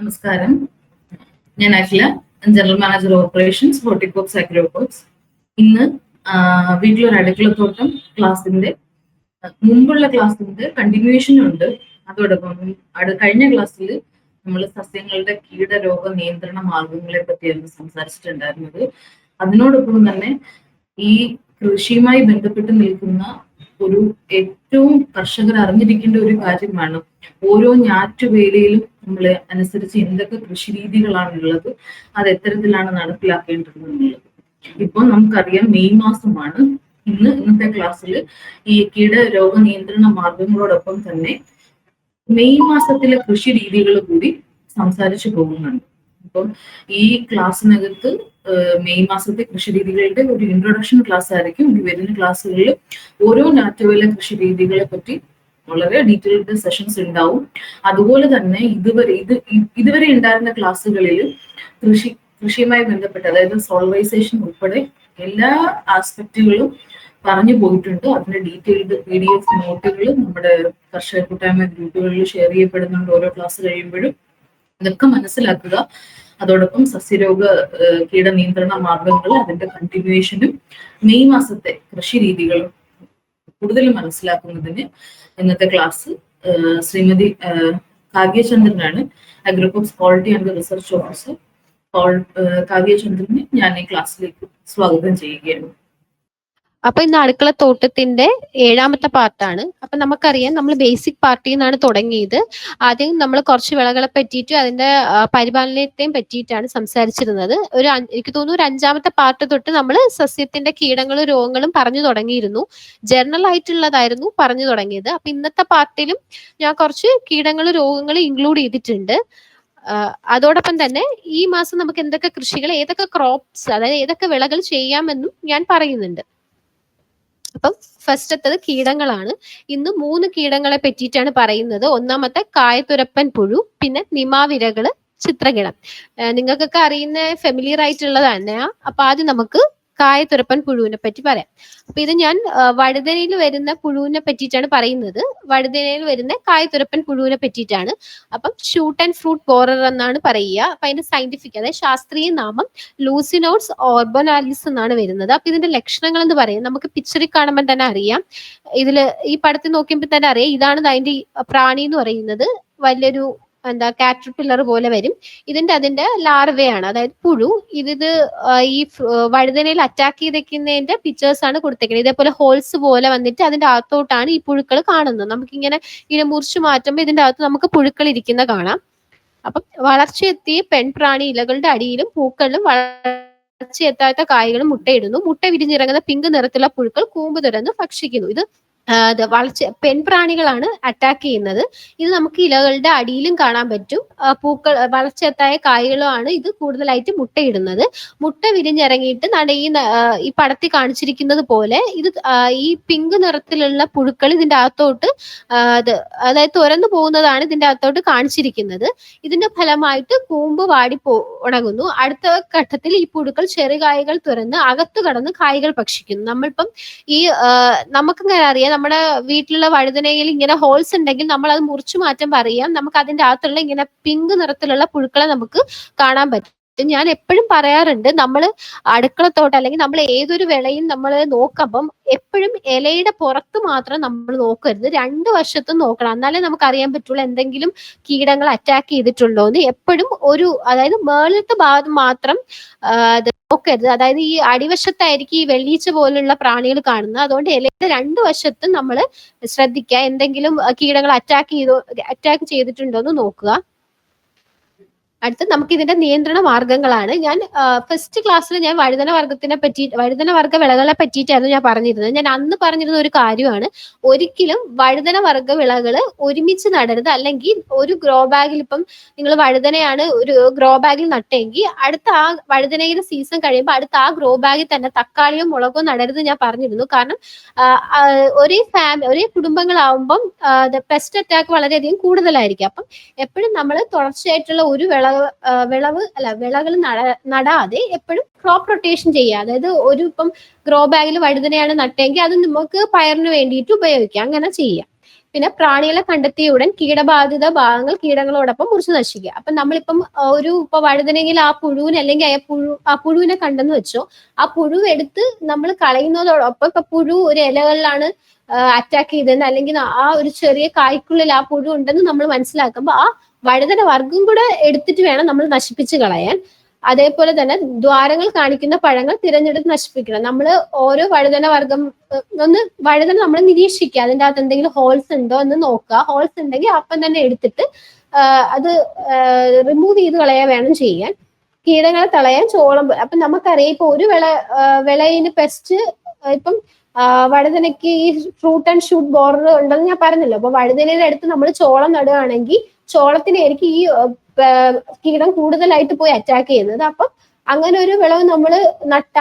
നമസ്കാരം. ഞാൻ Akhila general manager operations Horticorps Agrocorps ഇന്ന് വീട്ടിലൊരു അടുക്കളത്തോട്ടം ക്ലാസിന്റെ മുമ്പുള്ള ക്ലാസിന്റെ കണ്ടിന്യൂഷൻ ഉണ്ട്. അതോടൊപ്പം അടു കഴിഞ്ഞ ക്ലാസ്സിൽ നമ്മൾ സസ്യങ്ങളുടെ കീടരോഗ നിയന്ത്രണ മാർഗങ്ങളെ പറ്റിയായിരുന്നു സംസാരിച്ചിട്ടുണ്ടായിരുന്നത്. അതിനോടൊപ്പം തന്നെ ഈ കൃഷിയുമായി ബന്ധപ്പെട്ട് നിൽക്കുന്ന ഒരു ഏറ്റവും കർഷകർ അറിഞ്ഞിരിക്കേണ്ട ഒരു കാര്യമാണ്. ഓരോ ഞാറ്റുവേലയിലും നമ്മൾ അനുസരിച്ച് എന്തൊക്കെ കൃഷി രീതികളാണുള്ളത് അത് എത്തരത്തിലാണ് നടപ്പിലാക്കേണ്ടത് എന്നുള്ളത് ഇപ്പൊ നമുക്കറിയാം മെയ് മാസമാണ്. ഇന്ന് ഇന്നത്തെ ക്ലാസ്സിൽ ഈ കീട രോഗനിയന്ത്രണ മാർഗങ്ങളോടൊപ്പം തന്നെ മെയ് മാസത്തിലെ കൃഷി രീതികൾ കൂടി സംസാരിച്ചു പോകുന്നുണ്ട്. അപ്പം ഈ ക്ലാസ്സിനകത്ത് മെയ് മാസത്തെ കൃഷി രീതികളുടെ ഒരു ഇൻട്രൊഡക്ഷൻ ക്ലാസ് ആയിരിക്കും. ഇനി വരുന്ന ക്ലാസ്സുകളിൽ ഓരോ നാറ്റുവേല കൃഷി രീതികളെ പറ്റി വളരെ ഡീറ്റെയിൽഡ് സെഷൻസ് ഉണ്ടാവും. അതുപോലെ തന്നെ ഇതുവരെ ഇത് ഇതുവരെ ഉണ്ടായിരുന്ന ക്ലാസ്സുകളിൽ കൃഷി കൃഷിയുമായി ബന്ധപ്പെട്ട് അതായത് സോൾവൈസേഷൻ ഉൾപ്പെടെ എല്ലാ ആസ്പെക്റ്റുകളും പറഞ്ഞു പോയിട്ടുണ്ട്. അതിന്റെ ഡീറ്റെയിൽഡ് പി ഡി എഫ് നോട്ടുകൾ നമ്മുടെ കർഷക കൂട്ടായ്മ ഗ്രൂപ്പുകളിൽ ഷെയർ ചെയ്യപ്പെടുന്നുണ്ട് ഓരോ ക്ലാസ് കഴിയുമ്പോഴും. ഇതൊക്കെ മനസ്സിലാക്കുക. അതോടൊപ്പം സസ്യരോഗ കീട നിയന്ത്രണ മാർഗങ്ങൾ അതിന്റെ കണ്ടിന്യൂവേഷനും മെയ് മാസത്തെ കൃഷി രീതികളും കൂടുതൽ മനസ്സിലാക്കുന്നതിന് ഇന്നത്തെ class Shrimati കാവ്യചന്ദ്രനാണ്. Agro of quality and research officer കാവ്യചന്ദ്രനെ ഞാൻ ഈ ക്ലാസ്സിലേക്ക് സ്വാഗതം ചെയ്യുകയാണ്. അപ്പൊ ഇന്ന് അടുക്കള തോട്ടത്തിന്റെ ഏഴാമത്തെ പാർട്ടാണ് അപ്പൊ നമുക്കറിയാം നമ്മൾ ബേസിക് പാർട്ടിൽ നിന്നാണ് തുടങ്ങിയത്. ആദ്യം നമ്മൾ കുറച്ച് വിളകളെ പറ്റിയിട്ട് അതിന്റെ പരിപാലനത്തെയും പറ്റിയിട്ടാണ് സംസാരിച്ചിരുന്നത്. ഒരു എനിക്ക് തോന്നുന്നു ഒരു അഞ്ചാമത്തെ പാർട്ട് തൊട്ട് നമ്മൾ സസ്യത്തിന്റെ കീടങ്ങളും രോഗങ്ങളും പറഞ്ഞു തുടങ്ങിയിരുന്നു. ജനറൽ ആയിട്ടുള്ളതായിരുന്നു പറഞ്ഞു തുടങ്ങിയത്. അപ്പൊ ഇന്നത്തെ പാർട്ടിലും ഞാൻ കുറച്ച് കീടങ്ങളും രോഗങ്ങളും ഇൻക്ലൂഡ് ചെയ്തിട്ടുണ്ട്. അതോടൊപ്പം തന്നെ ഈ മാസം നമുക്ക് എന്തൊക്കെ കൃഷികൾ ഏതൊക്കെ ക്രോപ്സ് അതായത് ഏതൊക്കെ വിളകൾ ചെയ്യാമെന്നും ഞാൻ പറയുന്നുണ്ട്. അപ്പം ഫസ്റ്റത്തത് കീടങ്ങളാണ്. ഇന്ന് മൂന്ന് കീടങ്ങളെ പറ്റിയിട്ടാണ് പറയുന്നത്. ഒന്നാമത്തെ കായത്തുരപ്പൻ പുഴു പിന്നെ നിമാവിരകൾ ചിത്രകിടം. നിങ്ങൾക്കൊക്കെ അറിയുന്ന ഫെമിലിയർ ആയിട്ടുള്ളത് തന്നെയാ അപ്പൊ ആദ്യം നമുക്ക് കായത്തുരപ്പൻ പുഴുവിനെ പറ്റി പറയാം. അപ്പൊ ഇത് ഞാൻ വഴുതനയിൽ വരുന്ന പുഴുവിനെ പറ്റിയിട്ടാണ് പറയുന്നത്. വഴുതനയിൽ വരുന്ന കായത്തുരപ്പൻ പുഴുവിനെ പറ്റിയിട്ടാണ്. അപ്പം ഷൂട്ട് ആൻഡ് ഫ്രൂട്ട് ബോറർ എന്നാണ് പറയുക. അപ്പൊ അതിന്റെ സയന്റിഫിക് അതായത് ശാസ്ത്രീയ നാമം ലൂസിനോട്സ് ഓർബനാലിസ് എന്നാണ് വരുന്നത്. അപ്പൊ ഇതിന്റെ ലക്ഷണങ്ങൾ എന്ന് പറയും. നമുക്ക് പിക്ചറിൽ കാണുമ്പോൾ തന്നെ അറിയാം. ഇതിൽ ഈ പടത്തിൽ നോക്കിയപ്പോൾ തന്നെ അറിയാം. ഇതാണ് അതിന്റെ പ്രാണി എന്ന് പറയുന്നത്. വലിയൊരു എന്താ കാറ്റർപില്ലർ പോലെ വരും. ഇതിന്റെ അതിന്റെ ലാർവയാണ് അതായത് പുഴു. ഇത് ഈ വഴുതനയിൽ അറ്റാക്ക് ചെയ്തേക്കുന്നതിന്റെ പിക്ചേഴ്സ് ആണ് കൊടുത്തേക്കുന്നത്. ഇതേപോലെ ഹോൾസ് പോലെ വന്നിട്ട് അതിന്റെ അകത്തോട്ടാണ് ഈ പുഴുക്കൾ കാണുന്നത്. നമുക്ക് ഇങ്ങനെ മുറിച്ചു മാറ്റുമ്പോൾ ഇതിന്റെ അകത്ത് നമുക്ക് പുഴുക്കൾ ഇരിക്കുന്ന കാണാം. അപ്പം വളർച്ചയെത്തിയ പെൺപ്രാണി ഇലകളുടെ അടിയിലും പൂക്കളിലും വളർച്ചയെത്താത്ത കായ്കളും മുട്ടയിടുന്നു. മുട്ട വിരിഞ്ഞിറങ്ങുന്ന പിങ്ക് നിറത്തിലുള്ള പുഴുക്കൾ കൂമ്പ് തുറന്ന് ഭക്ഷിക്കുന്നു. ഇത് വളർച്ച പെൺപ്രാണികളാണ് അറ്റാക്ക് ചെയ്യുന്നത്. ഇത് നമുക്ക് ഇലകളുടെ അടിയിലും കാണാൻ പറ്റും. പൂക്കൾ വളർച്ചയെത്തായ കായകളുമാണ് ഇത് കൂടുതലായിട്ട് മുട്ടയിടുന്നത്. മുട്ട വിരിഞ്ഞിറങ്ങിയിട്ട് നട ഈ പടത്തിൽ കാണിച്ചിരിക്കുന്നത് പോലെ ഇത് ഈ പിങ്ക് നിറത്തിലുള്ള പുഴുക്കൾ ഇതിന്റെ അകത്തോട്ട് അത് അതായത് തുറന്നു പോകുന്നതാണ് ഇതിന്റെ അകത്തോട്ട് കാണിച്ചിരിക്കുന്നത്. ഇതിന്റെ ഫലമായിട്ട് കൂമ്പ് വാടി പോ ഉണങ്ങുന്നു. അടുത്ത ഘട്ടത്തിൽ ഈ പുഴുക്കൾ ചെറുകായകൾ തുറന്ന് അകത്തു കടന്ന് കായ്കൾ ഭക്ഷിക്കുന്നു. നമ്മളിപ്പം ഈ നമുക്കിങ്ങനെ അറിയാം? നമ്മുടെ വീട്ടിലുള്ള വഴുതനയിൽ ഇങ്ങനെ ഹോൾസ് ഉണ്ടെങ്കിൽ നമ്മൾ അത് മുറിച്ചു മാറ്റം പറയാം നമുക്ക് അതിന്റെ അകത്തുള്ള ഇങ്ങനെ പിങ്ക് നിറത്തിലുള്ള പുഴുക്കളെ നമുക്ക് കാണാൻ പറ്റും. ഞാൻ എപ്പോഴും പറയാറുണ്ട്. നമ്മൾ അടുക്കളത്തോട്ട് അല്ലെങ്കിൽ നമ്മൾ ഏതൊരു വിളയും നമ്മൾ നോക്കുമ്പം എപ്പോഴും ഇലയുടെ പുറത്ത് മാത്രം നമ്മൾ നോക്കരുത്. രണ്ട് വശത്തും നോക്കണം. എന്നാലേ നമുക്ക് അറിയാൻ പറ്റുള്ളൂ എന്തെങ്കിലും കീടങ്ങൾ അറ്റാക്ക് ചെയ്തിട്ടുണ്ടോ എന്ന് എപ്പോഴും ഒരു അതായത് മേളിലത്തെ ഭാഗം മാത്രം നോക്കരുത്. അതായത് ഈ അടിവശത്തായിരിക്കും ഈ വെള്ളീച്ച പോലുള്ള പ്രാണികൾ കാണുന്നത്. അതുകൊണ്ട് ഇലയുടെ രണ്ട് വശത്തും നമ്മൾ ശ്രദ്ധിക്കുക. എന്തെങ്കിലും കീടങ്ങൾ അറ്റാക്ക് ചെയ്തോ അറ്റാക്ക് ചെയ്തിട്ടുണ്ടോ എന്ന് നോക്കുക. അടുത്ത് നമുക്ക് ഇതിന്റെ നിയന്ത്രണ മാർഗങ്ങളാണ്. ഞാൻ ഫസ്റ്റ് ക്ലാസ്സിൽ ഞാൻ വഴുതന വർഗത്തിനെ പറ്റി വഴുതന വർഗ വിളകളെ പറ്റിയിട്ടായിരുന്നു ഞാൻ പറഞ്ഞിരുന്നത്. ഞാൻ അന്ന് പറഞ്ഞിരുന്ന ഒരു കാര്യമാണ്. ഒരിക്കലും വഴുതന വർഗ വിളകൾ ഒരുമിച്ച് നടരുത്. അല്ലെങ്കിൽ ഒരു ഗ്രോ ബാഗിൽ ഇപ്പം നിങ്ങൾ വഴുതനയാണ് ഒരു ഗ്രോ ബാഗിൽ നട്ടെങ്കിൽ അടുത്ത ആ വഴുതനയുടെ സീസൺ കഴിയുമ്പോൾ അടുത്ത ആ ഗ്രോ ബാഗിൽ തന്നെ തക്കാളിയും മുളകും നടരുത് ഞാൻ പറഞ്ഞിരുന്നു. കാരണം ഒരേ ഫാമിലി ഒരേ കുടുംബങ്ങളാവുമ്പം പെസ്റ്റ് അറ്റാക്ക് വളരെയധികം കൂടുതലായിരിക്കും. അപ്പം എപ്പോഴും നമ്മൾ തുടർച്ചയായിട്ടുള്ള ഒരു വിളവ് ആ, വിളവ് അല്ല വിളകൾ നട നടാതെ എപ്പോഴും ക്രോപ്പ് റൊട്ടേഷൻ ചെയ്യുക. അതായത് ഒരു ഇപ്പം ഗ്രോ ബാഗിൽ വഴുതനയാണ് നട്ടെങ്കിൽ അത് നമുക്ക് പയറിന് വേണ്ടിയിട്ട് ഉപയോഗിക്കാം. അങ്ങനെ ചെയ്യാം. പിന്നെ പ്രാണികളെ കണ്ടെത്തിയ ഉടൻ കീടബാധിത ഭാഗങ്ങൾ കീടങ്ങളോടൊപ്പം മുറിച്ച് നശിക്കുക. അപ്പൊ നമ്മളിപ്പം ഒരു ഇപ്പൊ വഴുതനെങ്കിൽ ആ പുഴുവിന് അല്ലെങ്കിൽ ആ പുഴു ആ പുഴുവിനെ കണ്ടെന്ന് വെച്ചോ ആ പുഴു എടുത്ത് നമ്മൾ കളയുന്നതോടൊപ്പം ഇപ്പൊ പുഴു ഒരു ഇലകളിലാണ് അറ്റാക്ക് ചെയ്തതെന്ന് അല്ലെങ്കിൽ ആ ഒരു ചെറിയ കായ്ക്കുള്ളിൽ ആ പുഴു ഉണ്ടെന്ന് നമ്മൾ മനസ്സിലാക്കുമ്പോൾ ആ വഴുതന വർഗം കൂടെ എടുത്തിട്ട് വേണം നമ്മൾ നശിപ്പിച്ച് കളയാൻ. അതേപോലെ തന്നെ ദ്വാരങ്ങൾ കാണിക്കുന്ന പഴങ്ങൾ തിരഞ്ഞെടുത്ത് നശിപ്പിക്കണം. നമ്മൾ ഓരോ വഴുതന വർഗം ഒന്ന് വഴുതന നമ്മൾ നിരീക്ഷിക്കുക. അതിന്റെ അകത്ത് എന്തെങ്കിലും ഹോൾസ് ഉണ്ടോ എന്ന് നോക്കുക. ഹോൾസ് ഉണ്ടെങ്കിൽ അപ്പം തന്നെ എടുത്തിട്ട് അത് റിമൂവ് ചെയ്ത് കളയാൻ വേണം ചെയ്യാൻ. കീടങ്ങളെ തളയാൻ ചോളം അപ്പൊ നമുക്കറിയാം ഇപ്പൊ ഒരു വിള വിളയിന് പെസ്റ്റ് ഇപ്പം വഴുതനയ്ക്ക് ഈ ഫ്രൂട്ട് ആൻഡ് ഷൂട്ട് ബോർഡർ ഉണ്ടെന്ന് ഞാൻ പറഞ്ഞല്ലോ. അപ്പൊ വഴുതനയുടെ അടുത്ത് നമ്മൾ ചോളം നടുകയാണെങ്കിൽ ചോളത്തിനായിരിക്കും ഈ കീടം കൂടുതലായിട്ട് പോയി അറ്റാക്ക് ചെയ്യുന്നത്. അപ്പം അങ്ങനെ ഒരു വിളവ് നമ്മൾ നട്ട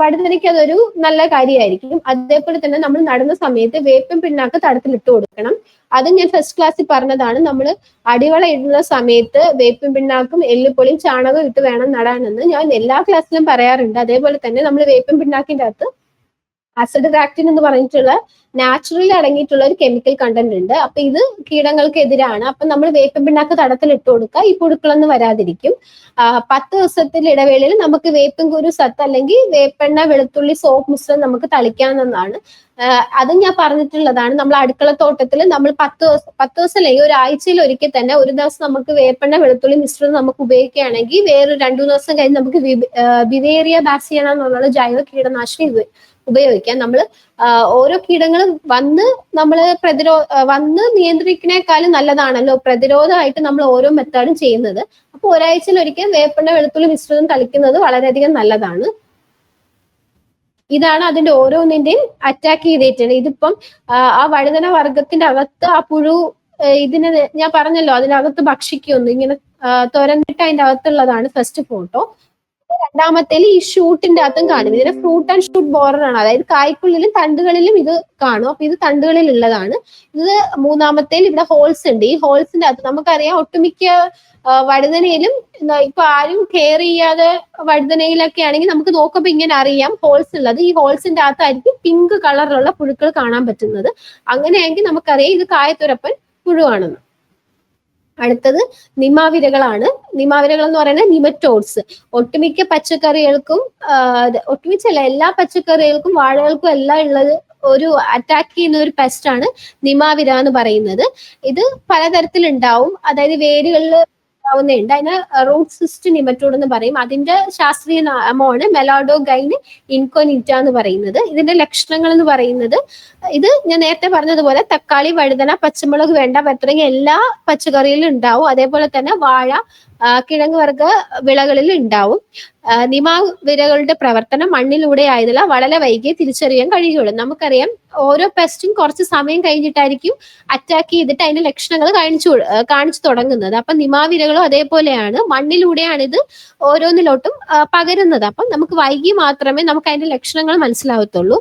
വഴുതനയ്ക്ക് അതൊരു നല്ല കാര്യമായിരിക്കും. അതേപോലെ തന്നെ നമ്മൾ നടുന്ന സമയത്ത് വേപ്പൻ പിണ്ണാക്ക് തടത്തിലിട്ട് കൊടുക്കണം. അത് ഞാൻ ഫസ്റ്റ് ക്ലാസ്സിൽ പറഞ്ഞതാണ്. നമ്മൾ അടിവള ഇടുന്ന സമയത്ത് വേപ്പൻ പിണ്ണാക്കും എല്ലുപൊളിയും ചാണകം ഇട്ട് വേണം നടാനെന്ന്. ഞാൻ എല്ലാ ക്ലാസ്സിലും പറയാറുണ്ട്. അതേപോലെ തന്നെ നമ്മൾ വേപ്പൻ പിണ്ണാക്കിന്റെ അകത്ത് അസിഡ് റാക്റ്റിൻ എന്ന് പറഞ്ഞിട്ടുള്ള നാച്ചുറലി അടങ്ങിയിട്ടുള്ള ഒരു കെമിക്കൽ കണ്ടന്റ് ഉണ്ട്. അപ്പൊ ഇത് കീടങ്ങൾക്ക് എതിരാണ് അപ്പൊ നമ്മൾ വേപ്പൻ പിണ്ണാക്ക് തടത്തിൽ ഇട്ട് കൊടുക്കുക. ഈ പുഴുക്കളൊന്നും വരാതിരിക്കും. പത്ത് ദിവസത്തിൽ ഇടവേളയിൽ നമുക്ക് വേപ്പും കുരു സത്ത് അല്ലെങ്കിൽ വേപ്പെണ്ണ വെളുത്തുള്ളി സോപ്പ് മിശ്രം നമുക്ക് തളിക്കാവുന്നതാണ്. അത് ഞാൻ പറഞ്ഞിട്ടുള്ളതാണ്. നമ്മൾ അടുക്കള തോട്ടത്തിൽ നമ്മൾ പത്ത് ദിവസം പത്ത് ദിവസം അല്ലെങ്കിൽ ഒരാഴ്ചയിൽ ഒരിക്കൽ തന്നെ ഒരു ദിവസം നമുക്ക് വേപ്പെണ്ണ വെളുത്തുള്ളി മിശ്രിതം നമുക്ക് ഉപയോഗിക്കുകയാണെങ്കിൽ വേറെ രണ്ടു ദിവസം കഴിഞ്ഞ് നമുക്ക് വിവേറിയ ബാസിയന എന്നുള്ള ജൈവ കീടനാശിനി ഉപ- ഉപയോഗിക്കാം. നമ്മൾ ഓരോ കീടങ്ങളും വന്ന് നമ്മൾ പ്രതിരോ വന്ന് നിയന്ത്രിക്കുന്നേക്കാളും നല്ലതാണല്ലോ പ്രതിരോധമായിട്ട് നമ്മൾ ഓരോ മെത്തേഡും ചെയ്യുന്നത്. അപ്പൊ ഒരാഴ്ചയിൽ ഒരിക്കൽ വേപ്പെണ്ണ വെളുത്തുള്ളി മിശ്രിതം തളിക്കുന്നത് വളരെയധികം നല്ലതാണ്. ഇതാണ് അതിന്റെ ഓരോന്നിന്റെയും അറ്റാക്ക് ചെയ്തിട്ടുണ്ട് ഇതിപ്പം ആ, വഴുതന വർഗത്തിന്റെ അകത്ത് ആ പുഴു ഇതിനെ ഞാൻ പറഞ്ഞല്ലോ അതിനകത്ത് ഭക്ഷിക്കുന്നു ഇങ്ങനെ തുരന്നിട്ട് അതിന്റെ അകത്തുള്ളതാണ് ഫസ്റ്റ് ഫോട്ടോ രണ്ടാമത്തേൽ ഈ ഷൂട്ടിന്റെ അകത്തും കാണും. ഇതിന് ഫ്രൂട്ട് ആൻഡ് ഷൂട്ട് ബോറർ ആണ്. അതായത് കായ്ക്കുള്ളിലും തണ്ടുകളിലും ഇത് കാണും. അപ്പൊ ഇത് തണ്ടുകളിൽ ഉള്ളതാണ് ഇത് മൂന്നാമത്തെ ഇവിടെ ഹോൾസ് ഉണ്ട്. ഈ ഹോൾസിന്റെ അകത്ത് നമുക്കറിയാം ഒട്ടുമിക്ക വഴുതനയിലും ഇപ്പൊ ആരും കെയർ ചെയ്യാതെ വഴുതനയിലൊക്കെ ആണെങ്കിൽ നമുക്ക് നോക്കുമ്പോൾ ഇങ്ങനെ അറിയാം ഹോൾസ് ഉള്ളത്. ഈ ഹോൾസിന്റെ അകത്തായിരിക്കും പിങ്ക് കളറിലുള്ള പുഴുക്കൾ കാണാൻ പറ്റുന്നത്. അങ്ങനെയെങ്കിൽ നമുക്കറിയാം ഇത് കായത്തുരപ്പൻ പുഴുവാണെന്ന്. അടുത്തത് നിമാവിരകളാണ് നിമാവിരകൾ എന്ന് പറയുന്നത് നിമറ്റോഡ്സ്. ഒട്ടുമിക്ക പച്ചക്കറികൾക്കും ഒട്ടുമിച്ചല്ല എല്ലാ പച്ചക്കറികൾക്കും വാഴകൾക്കും എല്ലാം ഉള്ളത് ഒരു അറ്റാക്ക് ചെയ്യുന്ന ഒരു പെസ്റ്റ് ആണ് നിമാവിര എന്ന് പറയുന്നത്. ഇത് പലതരത്തിൽ ഉണ്ടാവും അതായത് വേരുകളിൽ ഉണ്ടാവുന്നുണ്ട് അതിന് റൂട്ട് സിസ്റ്റ് നിമറ്റോഡ് എന്ന് പറയും. അതിന്റെ ശാസ്ത്രീയ നാമമാണ് മെലാഡോഗൈൻ ഇൻകോനിറ്റ എന്ന് പറയുന്നത്. ഇതിന്റെ ലക്ഷണങ്ങൾ എന്ന് പറയുന്നത് ഇത് ഞാൻ നേരത്തെ പറഞ്ഞതുപോലെ തക്കാളി വഴുതന പച്ചമുളക് വേണ്ട പത്രങ്ങ എല്ലാ പച്ചക്കറിയിലും ഉണ്ടാവും. അതേപോലെ തന്നെ വാഴ കിഴങ്ങ് വർഗ വിളകളിൽ ഉണ്ടാവും. നിമാവ് വിരകളുടെ പ്രവർത്തനം മണ്ണിലൂടെ ആയതിനാൽ വളരെ വൈകിയേ തിരിച്ചറിയാൻ കഴിയുകയുള്ളൂ. നമുക്കറിയാം ഓരോ പെസ്റ്റും കുറച്ച് സമയം കഴിഞ്ഞിട്ടായിരിക്കും അറ്റാക്ക് ചെയ്തിട്ട് അതിന്റെ ലക്ഷണങ്ങൾ കാണിച്ചു കാണിച്ചു തുടങ്ങുന്നത്. അപ്പൊ നിമാവിരകളും അതേപോലെയാണ്. മണ്ണിലൂടെയാണ് ഇത് ഓരോന്നിലോട്ടും പകരുന്നത്. അപ്പം നമുക്ക് വൈകി മാത്രമേ നമുക്ക് അതിന്റെ ലക്ഷണങ്ങൾ മനസ്സിലാവത്തുള്ളൂ.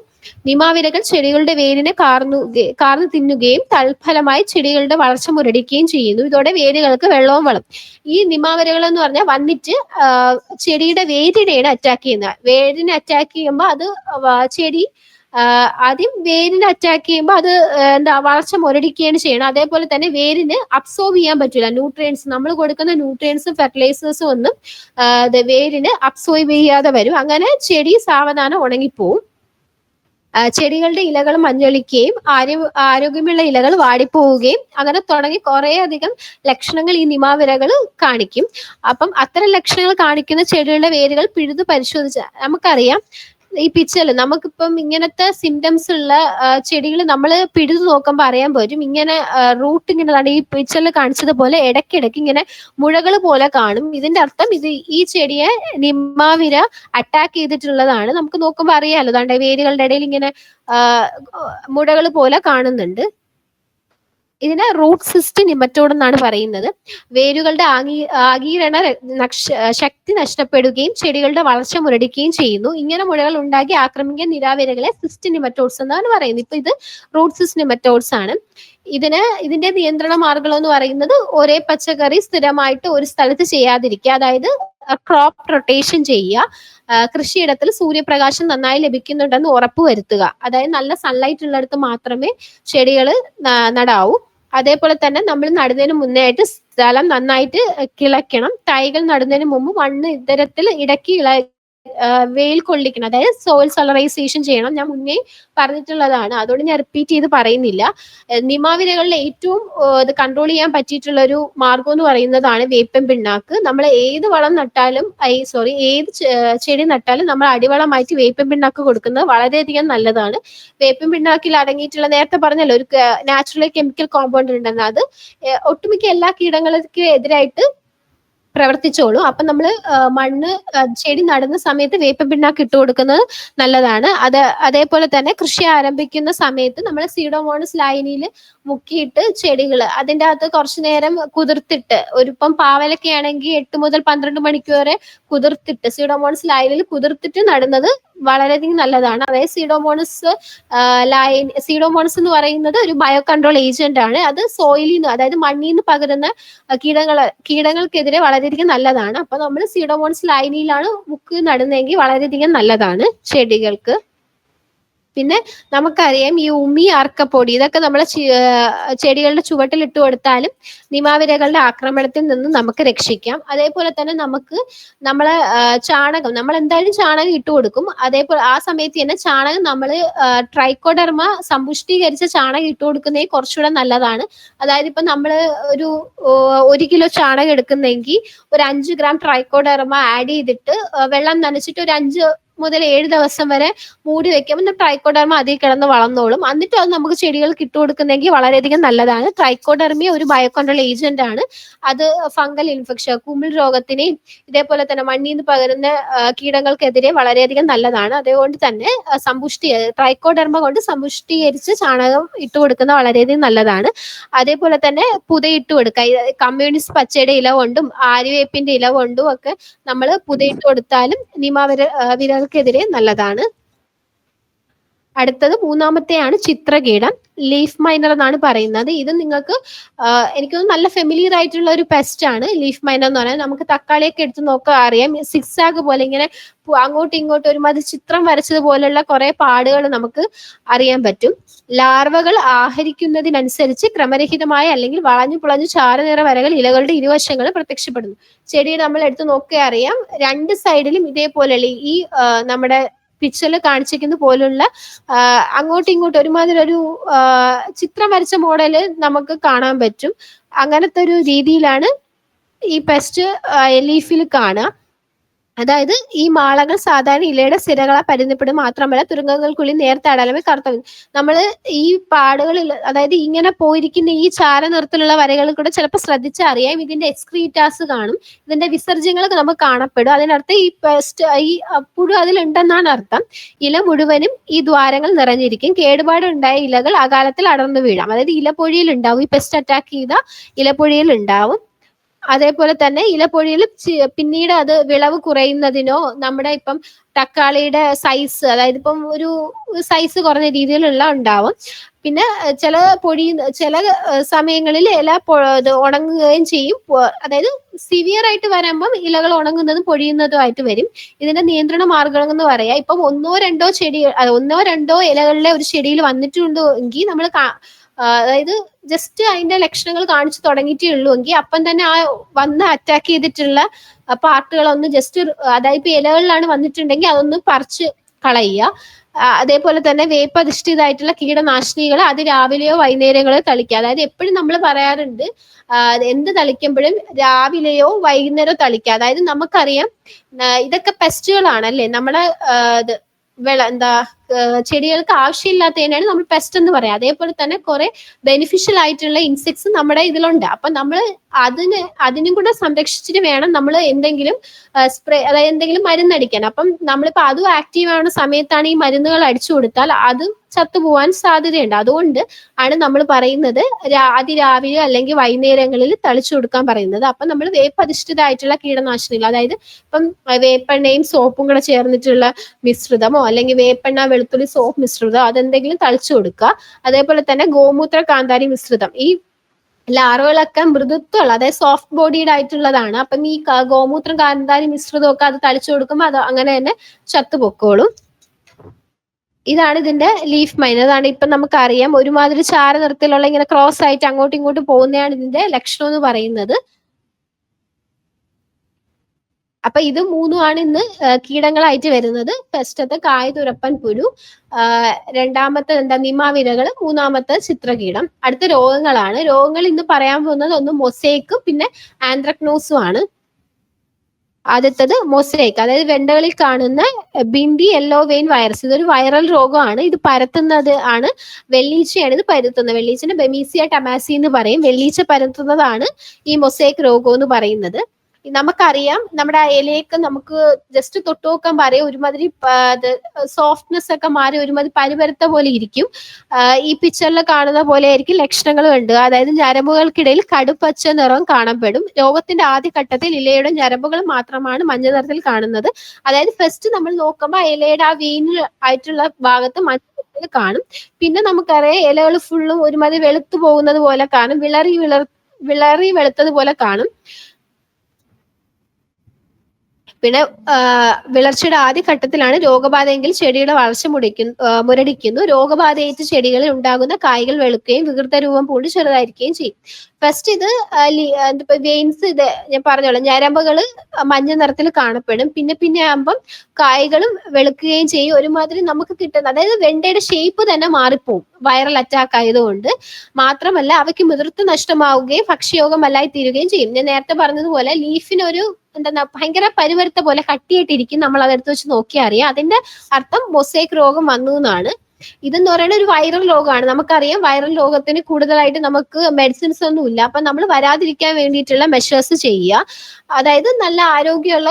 നിമാവിരകൾ ചെടികളുടെ വേരിനെ കാർന്നു കാർന്നു തിന്നുകയും തൽഫലമായി ചെടികളുടെ വളർച്ച മുരടിക്കുകയും ചെയ്യുന്നു. ഇതോടെ വേരുകൾക്ക് വെള്ളവും വളം. ഈ നിമാവിരകൾ എന്ന് പറഞ്ഞാൽ വന്നിട്ട് ചെടിയുടെ വേരിനെയാണ് അറ്റാക്ക് ചെയ്യുന്നത്. വേരിനെ അറ്റാക്ക് ചെയ്യുമ്പോൾ അത് ചെടി ആദ്യം വേരിനെ അറ്റാക്ക് ചെയ്യുമ്പോൾ അത് എന്താ വളർച്ച മുരടിക്കുകയാണ് ചെയ്യണം അതേപോലെ തന്നെ വേരിന് അബ്സോർബ് ചെയ്യാൻ പറ്റില്ല ന്യൂട്രിയൻസ് നമ്മൾ കൊടുക്കുന്ന ന്യൂട്രിയൻസും ഫെർട്ടിലൈസേഴ്സും ഒന്നും വേരിന് അബ്സോർബ് ചെയ്യാതെ വരും. അങ്ങനെ ചെടി സാവധാനം ഉണങ്ങിപ്പോവും. ചെടികളുടെ ഇലകൾ മഞ്ഞളിക്കുകയും ആരോ ആരോഗ്യമുള്ള ഇലകൾ വാടിപ്പോവുകയും അങ്ങനെ തുടങ്ങി കുറേ അധികം ലക്ഷണങ്ങൾ ഈ നിമാവിരകൾ കാണിക്കും. അപ്പം അത്തരം ലക്ഷണങ്ങൾ കാണിക്കുന്ന ചെടികളുടെ വേരുകൾ പിഴുതു പരിശോധിച്ച നമുക്കറിയാം. ഈ പിച്ചൽ. നമുക്കിപ്പം ഇങ്ങനത്തെ സിംറ്റംസ് ഉള്ള ചെടികൾ നമ്മൾ പിടിച്ചു നോക്കുമ്പോൾ അറിയാൻ പറ്റും. ഇങ്ങനെ റൂട്ട് ഇങ്ങനെ ഈ പിച്ചൽ കാണിച്ചതുപോലെ ഇടയ്ക്കിടയ്ക്ക് ഇങ്ങനെ മുഴകൾ പോലെ കാണും. ഇതിന്റെ അർത്ഥം ഇത് ഈ ചെടിയെ നിമ്മാവിര അറ്റാക്ക് ചെയ്തിട്ടുള്ളതാണ്. നമുക്ക് നോക്കുമ്പോൾ അറിയാലോ. അതാണ്ട് വേരുകളുടെ ഇടയിൽ ഇങ്ങനെ മുഴകൾ പോലെ കാണുന്നുണ്ട്. ഇതിനെ റൂട്ട് സിസ്റ്റ് നിമറ്റോഡ് എന്നാണ് പറയുന്നത്. വേരുകളുടെ ആഗീ ആഗീരണ നക്ഷ- ശക്തി നഷ്ടപ്പെടുകയും ചെടികളുടെ വളർച്ച മുരടിക്കുകയും ചെയ്യുന്നു. ഇങ്ങനെ മുഴകൾ ഉണ്ടാക്കി ആക്രമിക്കുന്ന നിരാവേരകളെ സിസ്റ്റ് നിമറ്റോഡ്സ് എന്നാണ് പറയുന്നത്. ഇപ്പൊ ഇത് റൂട്ട് സിസ്റ്റ് നിമറ്റോഡ്സ് ആണ്. ഇതിന് ഇതിന്റെ നിയന്ത്രണ മാർഗം എന്ന് പറയുന്നത് ഒരേ പച്ചക്കറി സ്ഥിരമായിട്ട് ഒരു സ്ഥലത്ത് ചെയ്യാതിരിക്കുക. അതായത് ക്രോപ്പ് റൊട്ടേഷൻ ചെയ്യുക. കൃഷിയിടത്തിൽ സൂര്യപ്രകാശം നന്നായി ലഭിക്കുന്നുണ്ടെന്ന് ഉറപ്പ് വരുത്തുക അതായത് നല്ല സൺലൈറ്റ് ഉള്ളിടത്ത് മാത്രമേ ചെടികൾ നടാവൂ. അതേപോലെ തന്നെ നമ്മൾ നടുന്നതിന് മുന്നേ ആയിട്ട് സ്ഥലം നന്നായിട്ട് കിളയ്ക്കണം. തൈകൾ നടുന്നതിന് മുമ്പ് മണ്ണ് ഇത്തരത്തിൽ ഇടയ്ക്ക് ഇള വെയിൽ കൊള്ളിക്കണം. അതായത് സോയിൽ സോളറൈസേഷൻ ചെയ്യണം. ഞാൻ മുന്നേ പറഞ്ഞിട്ടുള്ളതാണ്. അതുകൊണ്ട് ഞാൻ റിപ്പീറ്റ് ചെയ്ത് പറയുന്നില്ല. നിമാവിനകളിൽ ഏറ്റവും ഇത് കൺട്രോൾ ചെയ്യാൻ പറ്റിയിട്ടുള്ള ഒരു മാർഗം എന്ന് പറയുന്നതാണ് വേപ്പൻ പിണ്ണാക്ക്. നമ്മൾ ഏത് വളം നട്ടാലും ഐ സോറി ഏത് ചെടി നട്ടാലും നമ്മൾ അടിവളമായിട്ട് വേപ്പൻ പിണ്ണാക്ക് കൊടുക്കുന്നത് വളരെയധികം നല്ലതാണ്. വേപ്പൻ പിണ്ണാക്കിൽ അടങ്ങിയിട്ടുള്ള നേരത്തെ പറഞ്ഞല്ലോ ഒരു നാച്ചുറൽ കെമിക്കൽ കോമ്പൗണ്ട് ഉണ്ടെന്ന്. അത് ഒട്ടുമിക്ക എല്ലാ കീടങ്ങൾക്ക് എതിരായിട്ട് പ്രവർത്തിച്ചോളൂ. അപ്പൊ നമ്മൾ മണ്ണ് ചെടി നടുന്ന സമയത്ത് വേപ്പ പിണ്ണാക്ക് ഇട്ട് കൊടുക്കുന്നത് നല്ലതാണ്. അത് അതേപോലെ തന്നെ കൃഷി ആരംഭിക്കുന്ന സമയത്ത് നമ്മൾ സീഡോമോണസ് ലൈനിയിൽ മുക്കിയിട്ട് ചെടികൾ അതിന്റെ അകത്ത് കുറച്ചു നേരം കുതിർത്തിട്ട് ഒരു ഇപ്പം പാവലൊക്കെ ആണെങ്കിൽ എട്ട് മുതൽ പന്ത്രണ്ട് മണിക്കൂർ വരെ കുതിർത്തിട്ട് സീഡോമോണസ് ലൈനിൽ കുതിർത്തിട്ട് നടുന്നത് വളരെയധികം നല്ലതാണ്. അതായത് സീഡോമോണസ് ലൈൻ സീഡോമോണസ് എന്ന് പറയുന്നത് ഒരു ബയോ കൺട്രോൾ ഏജന്റ് ആണ്. അത് സോയിലിൽ നിന്ന് അതായത് മണ്ണിൽ നിന്ന് പകരുന്ന കീടങ്ങൾ കീടങ്ങൾക്കെതിരെ വളരെയധികം നല്ലതാണ്. അപ്പൊ നമ്മൾ സീഡോമോൺസ് ലൈനിയിലാണ് മുക്ക് നടുന്നതെങ്കിൽ വളരെയധികം നല്ലതാണ് ചെടികൾക്ക്. പിന്നെ നമുക്കറിയാം ഈ ഉമി അർക്കപ്പൊടി ഇതൊക്കെ നമ്മളെ ചെടികളുടെ ചുവട്ടിൽ ഇട്ട് കൊടുത്താലും നിമാവിരകളുടെ ആക്രമണത്തിൽ നിന്ന് നമുക്ക് രക്ഷിക്കാം. അതേപോലെ തന്നെ നമുക്ക് നമ്മളെ ചാണകം നമ്മൾ എന്തായാലും ചാണകം ഇട്ട് കൊടുക്കും. അതേപോലെ ആ സമയത്ത് തന്നെ ചാണകം നമ്മൾ ട്രൈക്കോഡർമ സമ്പുഷ്ടീകരിച്ച ചാണകം ഇട്ട് കൊടുക്കുന്നേ കുറച്ചുകൂടെ നല്ലതാണ്. അതായത് ഇപ്പൊ നമ്മൾ ഒരു ഒരു കിലോ ചാണകം എടുക്കുന്നെങ്കിൽ ഒരു അഞ്ച് ഗ്രാം ട്രൈക്കോഡർമ ആഡ് ചെയ്തിട്ട് വെള്ളം നനച്ചിട്ട് ഒരു അഞ്ച് മുതൽ ഏഴ് ദിവസം വരെ മൂടി വെക്കാം. വെക്കുമ്പോൾ ട്രൈക്കോഡർമ അതിൽ കിടന്ന് വളർന്നോളും. എന്നിട്ട് അത് നമുക്ക് ചെടികൾക്ക് ഇട്ട് കൊടുക്കുന്നെങ്കിൽ വളരെയധികം നല്ലതാണ്. ട്രൈക്കോഡർമിയ ഒരു ബയോകൺട്രോൾ ഏജന്റ് ആണ്. അത് ഫംഗൽ ഇൻഫെക്ഷൻ കുമിൾ രോഗത്തിനെയും ഇതേപോലെ തന്നെ മണ്ണിൽ നിന്ന് പകരുന്ന കീടങ്ങൾക്കെതിരെ വളരെയധികം നല്ലതാണ്. അതുകൊണ്ട് തന്നെ സമ്പുഷ്ടി ട്രൈക്കോഡർമ കൊണ്ട് സമ്പുഷ്ടീകരിച്ച് ചാണകം ഇട്ട് കൊടുക്കുന്നത് വളരെയധികം നല്ലതാണ്. അതേപോലെ തന്നെ പുതയിട്ട് കൊടുക്കുക. കമ്മ്യൂണിസ്റ്റ് പച്ചയുടെ ഇല കൊണ്ടും ആര്യവേപ്പിന്റെ ഇല കൊണ്ടും ഒക്കെ നമ്മൾ പുതയിട്ട് കൊടുത്താലും നിമാവിര ആ, വിരകൾക്കെതിരെ നല്ലതാണ്. അടുത്തത് മൂന്നാമത്തെയാണ് ചിത്രകീടം. ലീഫ് മൈനർ എന്നാണ് പറയുന്നത്. ഇത് നിങ്ങൾക്ക് എനിക്ക് നല്ല ഫെമിലിയർ ആയിട്ടുള്ള ഒരു പെസ്റ്റ് ആണ്. ലീഫ് മൈനർ എന്ന് പറയുന്നത് നമുക്ക് തക്കാളിയൊക്കെ എടുത്ത് നോക്കാൻ അറിയാം. സിക്സ് ആഗ് പോലെ ഇങ്ങനെ അങ്ങോട്ടും ഇങ്ങോട്ടും ഒരുമാതിരി ചിത്രം വരച്ചതുപോലെയുള്ള കുറെ പാടുകൾ നമുക്ക് അറിയാൻ പറ്റും. ലാർവകൾ ആഹരിക്കുന്നതിനനുസരിച്ച് ക്രമരഹിതമായ അല്ലെങ്കിൽ വളഞ്ഞു പുളഞ്ഞു ചാരനിറ വരകൾ ഇലകളുടെ ഇരുവശങ്ങളും പ്രത്യക്ഷപ്പെടുന്നു. ചെടിയെ നമ്മൾ എടുത്ത് നോക്കിയാൽ അറിയാം. രണ്ട് സൈഡിലും ഇതേപോലെയുള്ള ഈ നമ്മുടെ പിക്ചറിൽ കാണിച്ചിരിക്കുന്ന പോലുള്ള അങ്ങോട്ടും ഇങ്ങോട്ടും ഒരുമാതിരി ഒരു ചിത്രം വരച്ച മോഡൽ നമുക്ക് കാണാൻ പറ്റും. അങ്ങനത്തെ ഒരു രീതിയിലാണ് ഈ പെസ്റ്റ് എലീഫിൽ കാണുക. അതായത് ഈ മാളകൾ സാധാരണ ഇലയുടെ സ്ഥിരകളെ പരിധിപ്പെടും മാത്രമല്ല തുരങ്കങ്ങൾക്കുള്ളിൽ നേരത്തെ അടലമേ കറുത്ത നമ്മൾ ഈ പാടുകളിൽ അതായത് ഇങ്ങനെ പോയിരിക്കുന്ന ഈ ചാര നിറത്തിലുള്ള വരകളിൽ കൂടെ ചിലപ്പോൾ ശ്രദ്ധിച്ചാൽ അറിയാം. ഇതിന്റെ എക്സ്ക്രീറ്റാസ് കാണും. ഇതിന്റെ വിസർജ്യങ്ങൾ നമുക്ക് കാണപ്പെടും. അതിനർത്ഥം ഈ ഈ പുഴു അതിലുണ്ടെന്നാണ് അർത്ഥം. ഇല മുഴുവനും ഈ ദ്വാരങ്ങൾ നിറഞ്ഞിരിക്കും. കേടുപാടുണ്ടായ ഇലകൾ അകാലത്തിൽ അടർന്നു വീഴാം. അതായത് ഇലപ്പൊഴിയിൽ ഉണ്ടാവും ഈ പെസ്റ്റ് അറ്റാക്ക് ചെയ്ത ഇലപ്പൊഴിയിൽ ഉണ്ടാവും അതേപോലെ തന്നെ ഇലപ്പൊഴിയിൽ പിന്നീട് അത് വിളവ് കുറയുന്നതിനോ നമ്മുടെ ഇപ്പം തക്കാളിയുടെ സൈസ് അതായത് ഇപ്പം ഒരു സൈസ് കുറഞ്ഞ രീതിയിലുള്ള ഉണ്ടാവും. പിന്നെ ചില പൊഴി ചില സമയങ്ങളിൽ ഇല ഉണങ്ങുകയും ചെയ്യും. അതായത് സിവിയർ ആയിട്ട് വരുമ്പം ഇലകൾ ഉണങ്ങുന്നതും പൊഴിയുന്നതും ആയിട്ട് വരും. ഇതിന്റെ നിയന്ത്രണ മാർഗം എന്ന് പറയാം. ഇപ്പം ഒന്നോ രണ്ടോ ചെടി ഒന്നോ രണ്ടോ ഇലകളിലെ ഒരു ചെടിയിൽ വന്നിട്ടുണ്ടോ എങ്കിൽ നമ്മൾ അതായത് ജസ്റ്റ് അതിന്റെ ലക്ഷണങ്ങൾ കാണിച്ചു തുടങ്ങിയിട്ടേ ഉള്ളൂ എങ്കിൽ അപ്പം തന്നെ ആ വന്ന് അറ്റാക്ക് ചെയ്തിട്ടുള്ള പാർട്ടുകളൊന്ന് ജസ്റ്റ് അതായത് ഇപ്പൊ ഇലകളിലാണ് വന്നിട്ടുണ്ടെങ്കിൽ അതൊന്ന് പറിച്ച് കളയുക. അതേപോലെ തന്നെ വേപ്പ് അധിഷ്ഠിതമായിട്ടുള്ള കീടനാശിനികൾ അത് രാവിലെയോ വൈകുന്നേരങ്ങളോ തളിക്കുക. അതായത് എപ്പോഴും നമ്മൾ പറയാറുണ്ട് എന്ത് തളിക്കുമ്പോഴും രാവിലെയോ വൈകുന്നേരമോ തളിക്കുക. അതായത് നമുക്കറിയാം ഇതൊക്കെ പെസ്റ്റുകളാണ് അല്ലേ നമ്മുടെ ആ, വിള എന്താ ചെടികൾക്ക് ആവശ്യമില്ലാത്തതിനാണ് നമ്മൾ പെസ്റ്റ് എന്ന് പറയാം അതേപോലെ തന്നെ കുറെ ബെനിഫിഷ്യൽ ആയിട്ടുള്ള ഇൻസെക്ട്സ് നമ്മുടെ ഇതിലുണ്ട്. അപ്പൊ നമ്മൾ അതിന് അതിനും കൂടെ സംരക്ഷിച്ചിട്ട് വേണം നമ്മൾ എന്തെങ്കിലും സ്പ്രേ അതായത് എന്തെങ്കിലും മരുന്നടിക്കാൻ അപ്പം നമ്മളിപ്പോ അതും ആക്റ്റീവ് ആവുന്ന സമയത്താണ് ഈ മരുന്നുകൾ അടിച്ചു കൊടുത്താൽ അതും ചത്തുപോവാൻ സാധ്യതയുണ്ട്. അതുകൊണ്ട് ആണ് നമ്മൾ പറയുന്നത് അതിരാവിലെ അല്ലെങ്കിൽ വൈകുന്നേരങ്ങളിൽ തളിച്ചു കൊടുക്കാൻ പറയുന്നത്. അപ്പൊ നമ്മൾ വേപ്പധിഷ്ഠിതമായിട്ടുള്ള കീടനാശിനികൾ അതായത് ഇപ്പം വേപ്പെണ്ണയും സോപ്പും കൂടെ ചേർന്നിട്ടുള്ള മിശ്രിതമോ അല്ലെങ്കിൽ വേപ്പെണ്ണ വെളുത്തുള്ളി സോപ്പ് മിശ്രിതം അതെന്തെങ്കിലും തളിച്ചു കൊടുക്കുക. അതേപോലെ തന്നെ ഗോമൂത്ര കാന്താരി മിശ്രിതം. ഈ ലാർവകളൊക്കെ മൃദുത്വമുള്ള അതായത് സോഫ്റ്റ് ബോഡീഡ് ആയിട്ടുള്ളതാണ്. അപ്പം ഈ ഗോമൂത്രം കാന്താരി മിശ്രിതമൊക്കെ അത് തളിച്ചു കൊടുക്കുമ്പോൾ അത് അങ്ങനെ തന്നെ ചത്തുപൊക്കോളും ഇതാണ് ഇതിന്റെ ലീഫ് മൈൻ അതാണ് ഇപ്പൊ നമുക്കറിയാം ഒരുമാതിരി ചാര നിറത്തിലുള്ള ഇങ്ങനെ ക്രോസ് ആയിട്ട് അങ്ങോട്ടും ഇങ്ങോട്ടും പോകുന്നതാണ് ഇതിന്റെ ലക്ഷണം എന്ന് പറയുന്നത്. അപ്പൊ ഇത് മൂന്നുമാണ് ഇന്ന് കീടങ്ങളായിട്ട് വരുന്നത്. ഫസ്റ്റത്തെ കായ തുരപ്പൻ പുഴു രണ്ടാമത്തെ എന്താ നിമാവിരകൾ മൂന്നാമത്തെ ചിത്രകീടം. അടുത്ത രോഗങ്ങളാണ്. രോഗങ്ങൾ ഇന്ന് പറയാൻ പോകുന്നത് ഒന്ന് മൊസൈക്കും പിന്നെ ആന്ത്രക്നോസും ആണ്. ആദ്യത്തത് മൊസൈക്ക്. അതായത് വെണ്ടകളിൽ കാണുന്ന ബിന്ദി യെല്ലോ വെയിൻ വൈറസ്. ഇതൊരു വൈറൽ രോഗമാണ്. ഇത് പരത്തുന്നത് ആണ്. വെള്ളീച്ചയാണ് ഇത് പരത്തുന്നത്. വെള്ളീച്ചനെ ബെമീസിയ ടമാസി എന്ന് പറയും. വെള്ളീച്ച പരത്തുന്നതാണ് ഈ മൊസൈക്ക് രോഗം എന്ന് പറയുന്നത്. നമുക്കറിയാം നമ്മുടെ ആ ഇലയൊക്കെ നമുക്ക് ജസ്റ്റ് തൊട്ട് നോക്കാൻ പറയും ഒരുമാതിരി സോഫ്റ്റ്നെസ് ഒക്കെ മാറി ഒരുമാതിരി പരിപരത്ത പോലെ ഇരിക്കും. ഈ പിക്ചറിൽ കാണുന്ന പോലെ ആയിരിക്കും ലക്ഷണങ്ങൾ ഉണ്ട് അതായത് ഞരമ്പുകൾക്കിടയിൽ കടുപ്പച്ച നിറം കാണപ്പെടും. രോഗത്തിന്റെ ആദ്യ ഘട്ടത്തിൽ ഇലയുടെ ഞരമ്പുകൾ മാത്രമാണ് മഞ്ഞ നിറത്തിൽ കാണുന്നത്. അതായത് ഫസ്റ്റ് നമ്മൾ നോക്കുമ്പോൾ ഇലയുടെ ആ വീനിൽ ആയിട്ടുള്ള ഭാഗത്ത് മഞ്ഞ കാണും. പിന്നെ നമുക്കറിയാം ഇലകൾ ഫുള്ളും ഒരുമാതിരി വെളുത്തു പോകുന്നത് പോലെ കാണും. വിളറി വിളർ വിളറി വെളുത്തത് പോലെ കാണും. പിന്നെ വിളർച്ചയുടെ ആദ്യ ഘട്ടത്തിലാണ് രോഗബാധയെങ്കിൽ ചെടിയുടെ വളർച്ച മുടിക്കുന്നു മുരടിക്കുന്നു. രോഗബാധയേറ്റ് ചെടികളിൽ ഉണ്ടാകുന്ന കായ്കൾ വെളുക്കുകയും വികൃത രൂപം പൂണ്ട് ചെറുതായിരിക്കുകയും ചെയ്യും. ഫസ്റ്റ് ഇത് വെയിൻസ് ഇത് ഞാൻ പറഞ്ഞോളാം. ഞരമ്പുകൾ മഞ്ഞ നിറത്തിൽ കാണപ്പെടും. പിന്നെ പിന്നെ ആകുമ്പം കായകളും വെളുക്കുകയും ചെയ്യും. ഒരുമാതിരി നമുക്ക് കിട്ടുന്ന അതായത് വെണ്ടയുടെ ഷേപ്പ് തന്നെ മാറിപ്പോവും. വൈറൽ അറ്റാക്ക് ആയതുകൊണ്ട്. മാത്രമല്ല അവയ്ക്ക് മുതിർത്ത് നഷ്ടമാവുകയും ഭക്ഷ്യയോഗമല്ലായി തീരുകയും ചെയ്യും. ഞാൻ നേരത്തെ പറഞ്ഞതുപോലെ ലീഫിനൊരു എന്താ ഭയങ്കര പരിവരുത്ത പോലെ കട്ടിയായിട്ടിരിക്കും. നമ്മൾ അതെടുത്ത് വെച്ച് നോക്കിയാൽ അറിയാം. അതിന്റെ അർത്ഥം മൊസൈക്ക് രോഗം വന്നു എന്നാണ്. ഇതെന്ന് പറയുന്നത് ഒരു വൈറൽ രോഗമാണ്. നമുക്കറിയാം വൈറൽ രോഗത്തിന് കൂടുതലായിട്ട് നമുക്ക് മെഡിസിൻസ് ഒന്നും ഇല്ല. അപ്പൊ നമ്മൾ വരാതിരിക്കാൻ വേണ്ടിയിട്ടുള്ള മെഷേഴ്സ് ചെയ്യുക. അതായത് നല്ല ആരോഗ്യമുള്ള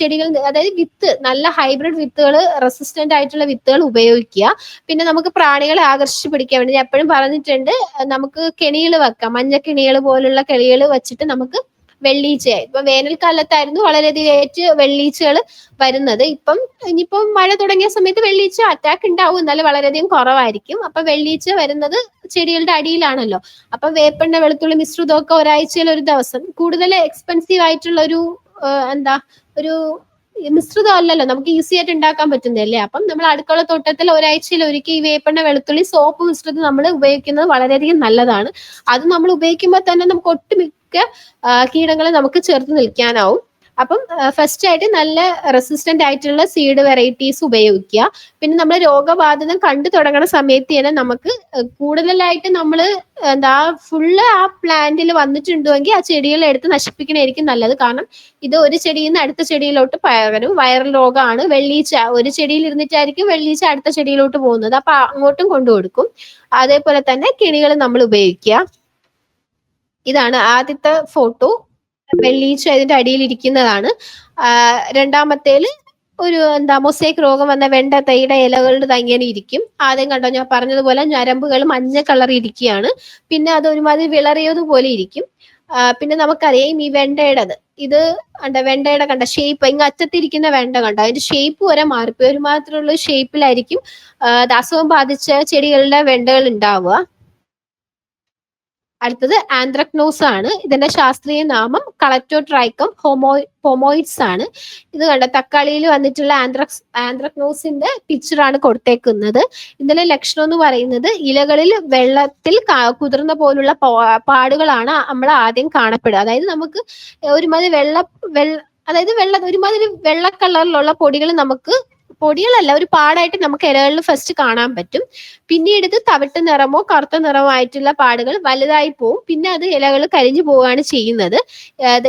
ചെടികൾ അതായത് വിത്ത് നല്ല ഹൈബ്രിഡ് വിത്തുകൾ റെസിസ്റ്റന്റ് ആയിട്ടുള്ള വിത്തുകൾ ഉപയോഗിക്കുക. പിന്നെ നമുക്ക് പ്രാണികളെ ആകർഷിച്ച് പിടിക്കാൻ വേണ്ടി ഞാൻ എപ്പോഴും പറഞ്ഞിട്ടുണ്ട് നമുക്ക് കെണികൾ വെക്കാം. മഞ്ഞ കെണികൾ പോലുള്ള കെണികൾ വെച്ചിട്ട് നമുക്ക് വെള്ളീച്ച ഇപ്പൊ വേനൽക്കാലത്തായിരുന്നു വളരെയധികമായിട്ട് വെള്ളീച്ചകൾ വരുന്നത്. ഇപ്പം ഇനിയിപ്പം മഴ തുടങ്ങിയ സമയത്ത് വെള്ളീച്ച അറ്റാക്ക് ഉണ്ടാവും. എന്നാലും വളരെയധികം കുറവായിരിക്കും. അപ്പൊ വെള്ളീച്ച വരുന്നത് ചെടികളുടെ അടിയിലാണല്ലോ. അപ്പൊ വേപ്പെണ്ണ വെളുത്തുള്ളി മിശ്രിതമൊക്കെ ഒരാഴ്ചയിൽ ഒരു ദിവസം. കൂടുതൽ എക്സ്പെൻസീവ് ആയിട്ടുള്ള ഒരു എന്താ ഒരു മിശ്രിതം അല്ലല്ലോ. നമുക്ക് ഈസി ആയിട്ട് ഉണ്ടാക്കാൻ പറ്റുന്നതല്ലേ. അപ്പം നമ്മൾ അടുക്കള തോട്ടത്തിൽ ഒരാഴ്ചയിൽ ഒരിക്കൽ ഈ വേപ്പെണ്ണ വെളുത്തുള്ളി സോപ്പ് മിശ്രിതം നമ്മൾ ഉപയോഗിക്കുന്നത് വളരെയധികം നല്ലതാണ്. അത് നമ്മൾ ഉപയോഗിക്കുമ്പോൾ തന്നെ നമുക്ക് ഒട്ടുമിക്ക ആ, കീടങ്ങൾ നമുക്ക് ചേർത്ത് നിൽക്കാനാവും. അപ്പം ഫസ്റ്റ് ആയിട്ട് നല്ല റെസിസ്റ്റന്റ് ആയിട്ടുള്ള സീഡ് വെറൈറ്റീസ് ഉപയോഗിക്കുക. പിന്നെ നമ്മൾ രോഗബാധിതം കണ്ടു തുടങ്ങുന്ന സമയത്ത് തന്നെ നമുക്ക് കൂടുതലായിട്ട് നമ്മൾ എന്താ ഫുള്ള് ആ പ്ലാന്റിൽ വന്നിട്ടുണ്ടെങ്കിൽ ആ ചെടികൾ എടുത്ത് നശിപ്പിക്കണമായിരിക്കും നല്ലത്. കാരണം ഇത് ഒരു ചെടിയിൽ നിന്ന് അടുത്ത ചെടിയിലോട്ട് പകരും. വൈറൽ രോഗമാണ് വെള്ളീച്ച ഒരു ചെടിയിൽ ഇരുന്നിട്ടായിരിക്കും വെള്ളീച്ച അടുത്ത ചെടിയിലോട്ട് പോകുന്നത്. അപ്പൊ അങ്ങോട്ടും കൊണ്ടു കൊടുക്കും അതേപോലെ തന്നെ കിണികൾ നമ്മൾ ഉപയോഗിക്കുക. ഇതാണ് ആദ്യത്തെ ഫോട്ടോ വെള്ളീച്ച അതിന്റെ അടിയിൽ ഇരിക്കുന്നതാണ്. രണ്ടാമത്തേൽ ഒരു എന്താ മൊസൈക്ക് രോഗം വന്ന വെണ്ട തൈയുടെ ഇലകളുടെ തങ്ങനെ ഇരിക്കും. ആദ്യം കണ്ടോ ഞാൻ പറഞ്ഞതുപോലെ ഞരമ്പുകൾ മഞ്ഞ കളർ ഇരിക്കുകയാണ്. പിന്നെ അത് ഒരുമാതിരി വിളറിയതുപോലെ ഇരിക്കും. പിന്നെ നമുക്കറിയാം ഈ വെണ്ടയുടേത്. ഇത് കണ്ട വെണ്ടയുടെ കണ്ട ഷേപ്പ് ഇങ്ങ് അറ്റത്തിരിക്കുന്ന വെണ്ട കണ്ടോ അതിന്റെ ഷേപ്പ് വരെ മാറിപ്പോയി. ഒരു മാത്രമുള്ള ഷേപ്പിലായിരിക്കും അസുഖം ബാധിച്ച ചെടികളുടെ വെണ്ടകൾ ഉണ്ടാവുക. അടുത്തത് ആന്ത്രക്നോസ് ആണ്. ഇതിന്റെ ശാസ്ത്രീയ നാമം കളക്ടോട്രൈക്കം ഹോമോ ഹോമോയിഡ്സ് ആണ്. ഇത് കണ്ട? തക്കാളിയിൽ വന്നിട്ടുള്ള ആന്ത്രക്സ് ആന്ത്രക്നോസിന്റെ പിക്ചറാണ് കൊടുത്തേക്കുന്നത്. ഇതിലെ ലക്ഷണം എന്ന് പറയുന്നത് ഇലകളിൽ വെള്ളത്തിൽ കുതിർന്ന പോലുള്ള പാടുകളാണ് നമ്മൾ ആദ്യം കാണപ്പെടുക. അതായത് നമുക്ക് ഒരുമാതിരി വെള്ള വെള്ള അതായത് വെള്ള ഒരുമാതിരി വെള്ള കളറിലുള്ള പൊടികൾ നമുക്ക് പൊടികളല്ല ഒരു പാടായിട്ട് നമുക്ക് ഇലകളിൽ ഫസ്റ്റ് കാണാൻ പറ്റും. പിന്നീട് ഇത് തവിട്ട് നിറമോ കറുത്ത നിറമോ ആയിട്ടുള്ള പാടുകൾ വലുതായി പോവും. പിന്നെ അത് ഇലകൾ കരിഞ്ഞു പോവുകയാണ് ചെയ്യുന്നത്.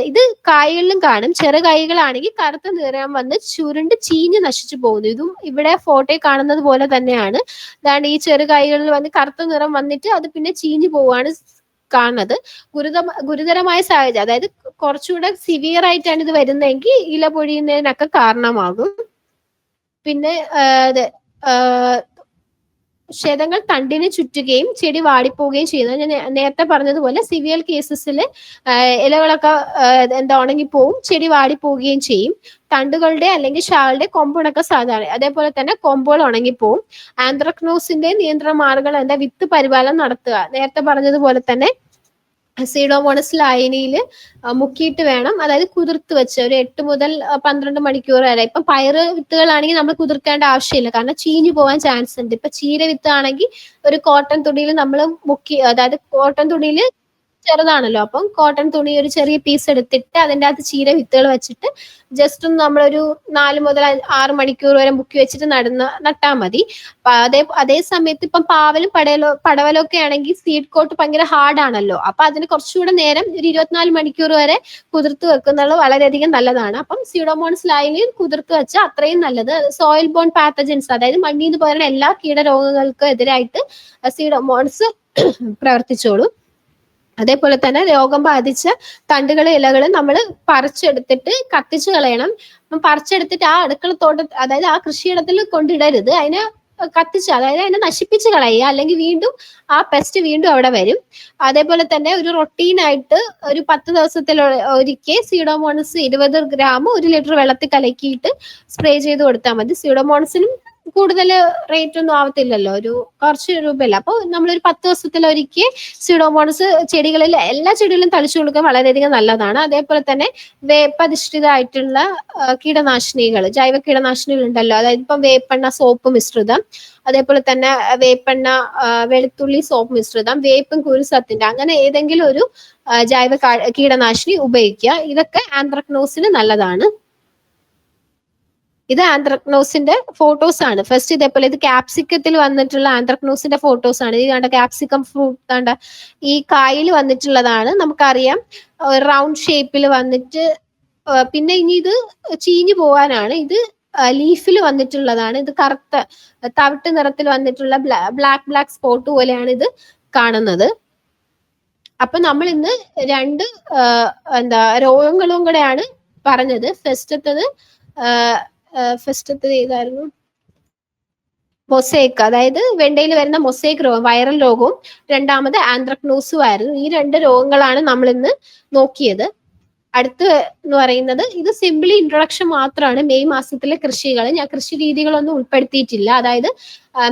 ഇത് കായകളിലും കാണും. ചെറുകായകളാണെങ്കിൽ കറുത്ത നിറം വന്ന് ചുരുണ്ട് ചീഞ്ഞ് നശിച്ചു പോകുന്നു. ഇതും ഇവിടെ ഫോട്ടോയിൽ കാണുന്നത് പോലെ തന്നെയാണ്. അതാണ് ഈ ചെറുകായകളിൽ വന്ന് കറുത്ത നിറം വന്നിട്ട് അത് പിന്നെ ചീഞ്ഞു പോവുകയാണ് കാണുന്നത്. ഗുരുത ഗുരുതരമായ സാഹചര്യം. അതായത് കുറച്ചുകൂടെ സിവിയർ ആയിട്ടാണ് ഇത് വരുന്നതെങ്കിൽ ഇല പൊഴിയുന്നതിനൊക്കെ കാരണമാകും. പിന്നെ ക്ഷതങ്ങൾ തണ്ടിന് ചുറ്റുകയും ചെടി വാടിപ്പോവുകയും ചെയ്യുന്നു ഞാൻ നേരത്തെ പറഞ്ഞതുപോലെ സിവിയർ കേസസിൽ ഇലകളൊക്കെ എന്താ ഉണങ്ങിപ്പോവും ചെടി വാടിപ്പോവുകയും ചെയ്യും. തണ്ടുകളുടെ അല്ലെങ്കിൽ ഷാളുടെ കൊമ്പുണക്ക സാധാരണ അതേപോലെ തന്നെ കൊമ്പുകൾ ഉണങ്ങിപ്പോവും. ആന്ത്രക്നോസിന്റെ നിയന്ത്രണ മാർഗങ്ങൾ എന്താ വിത്ത് പരിപാലനം നടത്തുക. നേരത്തെ പറഞ്ഞതുപോലെ തന്നെ സീഡോമോണസ് ലായനിയിൽ മുക്കിയിട്ട് വേണം. അതായത് കുതിർത്ത് വെച്ച് ഒരു എട്ട് മുതൽ പന്ത്രണ്ട് മണിക്കൂർ വരെ. ഇപ്പം പയറ് വിത്തുകളാണെങ്കിൽ നമ്മൾ കുതിർക്കേണ്ട ആവശ്യമില്ല. കാരണം ചീഞ്ഞു പോകാൻ ചാൻസ് ഉണ്ട് ഇപ്പൊ ചീര വിത്ത് ആണെങ്കിൽ ഒരു കോട്ടൺ തുണിയിൽ നമ്മൾ മുക്കി അതായത് കോട്ടൺ തുണിയിൽ ചെറുതാണല്ലോ. അപ്പം കോട്ടൺ തുണി ഒരു ചെറിയ പീസ് എടുത്തിട്ട് അതിന്റെ അകത്ത് ചീര വിത്തുകൾ വെച്ചിട്ട് ജസ്റ്റ് ഒന്ന് നമ്മളൊരു നാല് മുതൽ ആറ് മണിക്കൂർ വരെ മുക്കി വെച്ചിട്ട് നടന്ന നട്ടാൽ മതി. അതേ അതേ സമയത്ത് ഇപ്പം പാവലും പടയലോ പടവലോ ഒക്കെ ആണെങ്കിൽ സീഡ് കോട്ട് ഭയങ്കര ഹാർഡാണല്ലോ അപ്പൊ അതിന് കുറച്ചുകൂടെ നേരം ഒരു ഇരുപത്തിനാല് മണിക്കൂർ വരെ കുതിർത്ത് വെക്കുന്നത് വളരെയധികം നല്ലതാണ്. അപ്പം സീഡോമോൺസ് ലൈനിൽ കുതിർത്ത് വെച്ചാൽ അത്രയും നല്ലത്. സോയിൽ ബോൺ പാത്തജൻസ് അതായത് മണ്ണിന്ന് പോലെ എല്ലാ കീടരോഗങ്ങൾക്കും എതിരായിട്ട് സീഡോമോൺസ് പ്രവർത്തിച്ചോളും. അതേപോലെ തന്നെ രോഗം ബാധിച്ച തണ്ടുകളും ഇലകളും നമ്മൾ പറിച്ചെടുത്തിട്ട് കത്തിച്ചു കളയണം. പറിച്ചെടുത്തിട്ട് ആ അടുക്കളത്തോട്ട അതായത് ആ കൃഷിയിടത്തിൽ കൊണ്ടിടരുത്. അതിനെ കത്തിച്ച് അതായത് അതിനെ നശിപ്പിച്ച് കളയുക. അല്ലെങ്കിൽ വീണ്ടും ആ പെസ്റ്റ് വീണ്ടും അവിടെ വരും. അതേപോലെ തന്നെ ഒരു റൊട്ടീനായിട്ട് ഒരു പത്ത് ദിവസത്തിൽ ഒരിക്കൽ സീഡോമോണസ് ഇരുപത് ഗ്രാം ഒരു ലിറ്റർ വെള്ളത്തിൽ കലക്കിയിട്ട് സ്പ്രേ ചെയ്ത് കൊടുത്താൽ മതി. സീഡോമോണസിനും കൂടുതൽ റേറ്റ് ഒന്നും ആവത്തില്ലല്ലോ. ഒരു കുറച്ച് രൂപയല്ല. അപ്പോൾ നമ്മളൊരു പത്ത് ദിവസത്തിൽ ഒരിക്കൽ സ്യൂഡോമോണസ് ചെടികളിൽ എല്ലാ ചെടികളിലും തളിച്ചു കൊടുക്കാൻ വളരെയധികം നല്ലതാണ്. അതേപോലെ തന്നെ വേപ്പധിഷ്ഠിതമായിട്ടുള്ള കീടനാശിനികൾ ജൈവ കീടനാശിനികൾ ഉണ്ടല്ലോ. അതായത് ഇപ്പം വേപ്പെണ്ണ സോപ്പ് മിശ്രിതം അതേപോലെ തന്നെ വേപ്പെണ്ണ വെളുത്തുള്ളി സോപ്പ് മിശ്രിതം വേപ്പും കുരുസത്തിന്റെ അങ്ങനെ ഏതെങ്കിലും ഒരു ജൈവ കീടനാശിനി ഉപയോഗിക്കുക. ഇതൊക്കെ ആന്ത്രക്നോസിന് നല്ലതാണ്. ഇത് ആന്ത്രക്നോസിന്റെ ഫോട്ടോസ് ആണ്. ഫസ്റ്റ് ഇതേപോലെ ഇത് കാപ്സിക്കത്തിൽ വന്നിട്ടുള്ള ആന്ത്രക്നോസിന്റെ ഫോട്ടോസ് ആണ്. ഇത് കണ്ട കാപ്സിക്കം ഫ്രൂട്ട് കണ്ട ഈ കായിൽ വന്നിട്ടുള്ളതാണ് നമുക്കറിയാം. റൗണ്ട് ഷേപ്പിൽ വന്നിട്ട് പിന്നെ ഇനി ഇത് ചീഞ്ഞു പോവാനാണ്. ഇത് ലീഫിൽ വന്നിട്ടുള്ളതാണ്. ഇത് കറുത്ത തവിട്ട് നിറത്തിൽ വന്നിട്ടുള്ള ബ്ലാക്ക് ബ്ലാക്ക് സ്പോട്ട് പോലെയാണ് ഇത് കാണുന്നത്. അപ്പൊ നമ്മൾ ഇന്ന് രണ്ട് എന്താ രോഗങ്ങളും കൂടെയാണ് പറഞ്ഞത്. ഫസ്റ്റത്തത് ഫസ്റ്റത്തത് ഏതായിരുന്നു മൊസൈക്ക് അതായത് വെണ്ടയിൽ വരുന്ന മൊസൈക്ക് രോഗം വൈറൽ രോഗവും രണ്ടാമത് ആന്ത്രക്നോസും ആയിരുന്നു. ഈ രണ്ട് രോഗങ്ങളാണ് നമ്മൾ ഇന്ന് നോക്കിയത്. അടുത്ത് എന്ന് പറയുന്നത് ഇത് സിംപിളി ഇൻട്രൊഡക്ഷൻ മാത്രമാണ്. മെയ് മാസത്തിലെ കൃഷികൾ ഞാൻ കൃഷി രീതികളൊന്നും ഉൾപ്പെടുത്തിയിട്ടില്ല. അതായത്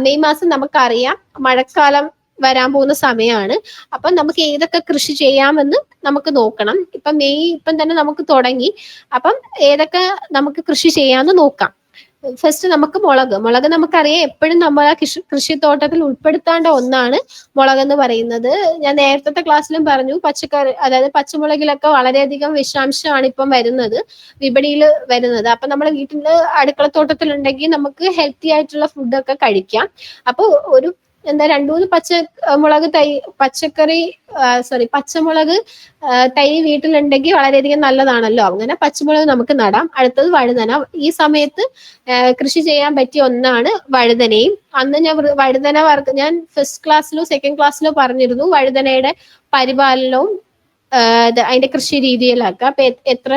മെയ് മാസം നമുക്കറിയാം മഴക്കാലം വരാൻ പോകുന്ന സമയമാണ് അപ്പം നമുക്ക് ഏതൊക്കെ കൃഷി ചെയ്യാമെന്ന് നമുക്ക് നോക്കണം. ഇപ്പം മെയ് ഇപ്പം തന്നെ നമുക്ക് തുടങ്ങി. അപ്പം ഏതൊക്കെ നമുക്ക് കൃഷി ചെയ്യാമെന്ന് നോക്കാം. ഫസ്റ്റ് നമുക്ക് മുളക്. മുളക് നമുക്കറിയാം എപ്പോഴും നമ്മൾ ആ കൃഷി കൃഷിത്തോട്ടത്തിൽ ഉൾപ്പെടുത്താണ്ട ഒന്നാണ് മുളക് എന്ന് പറയുന്നത്. ഞാൻ നേരത്തെ ക്ലാസ്സിലും പറഞ്ഞു പച്ചക്കറി അതായത് പച്ചമുളകിലൊക്കെ വളരെയധികം വിഷാംശമാണ് ഇപ്പം വരുന്നത് വിപണിയിൽ വരുന്നത്. അപ്പൊ നമ്മുടെ വീട്ടിൽ അടുക്കളത്തോട്ടത്തിലുണ്ടെങ്കിൽ നമുക്ക് ഹെൽത്തി ആയിട്ടുള്ള ഫുഡൊക്കെ കഴിക്കാം. അപ്പോൾ ഒരു എന്താ രണ്ടു മൂന്ന് പച്ച മുളക് തൈ പച്ചക്കറി സോറി പച്ചമുളക് തൈ വീട്ടിലുണ്ടെങ്കിൽ വളരെയധികം നല്ലതാണല്ലോ. അങ്ങനെ പച്ചമുളക് നമുക്ക് നടാം. അടുത്തത് വഴുതന. ഈ സമയത്ത് കൃഷി ചെയ്യാൻ പറ്റിയ ഒന്നാണ് വഴുതനയും. അന്ന് ഞാൻ വഴുതന വർക്ക് ഞാൻ ഫസ്റ്റ് ക്ലാസ്സിലോ സെക്കൻഡ് ക്ലാസ്സിലോ പറഞ്ഞിരുന്നു വഴുതനയുടെ പരിപാലനവും അതിന്റെ കൃഷി രീതിയിലൊക്കെ. അപ്പൊ എത്ര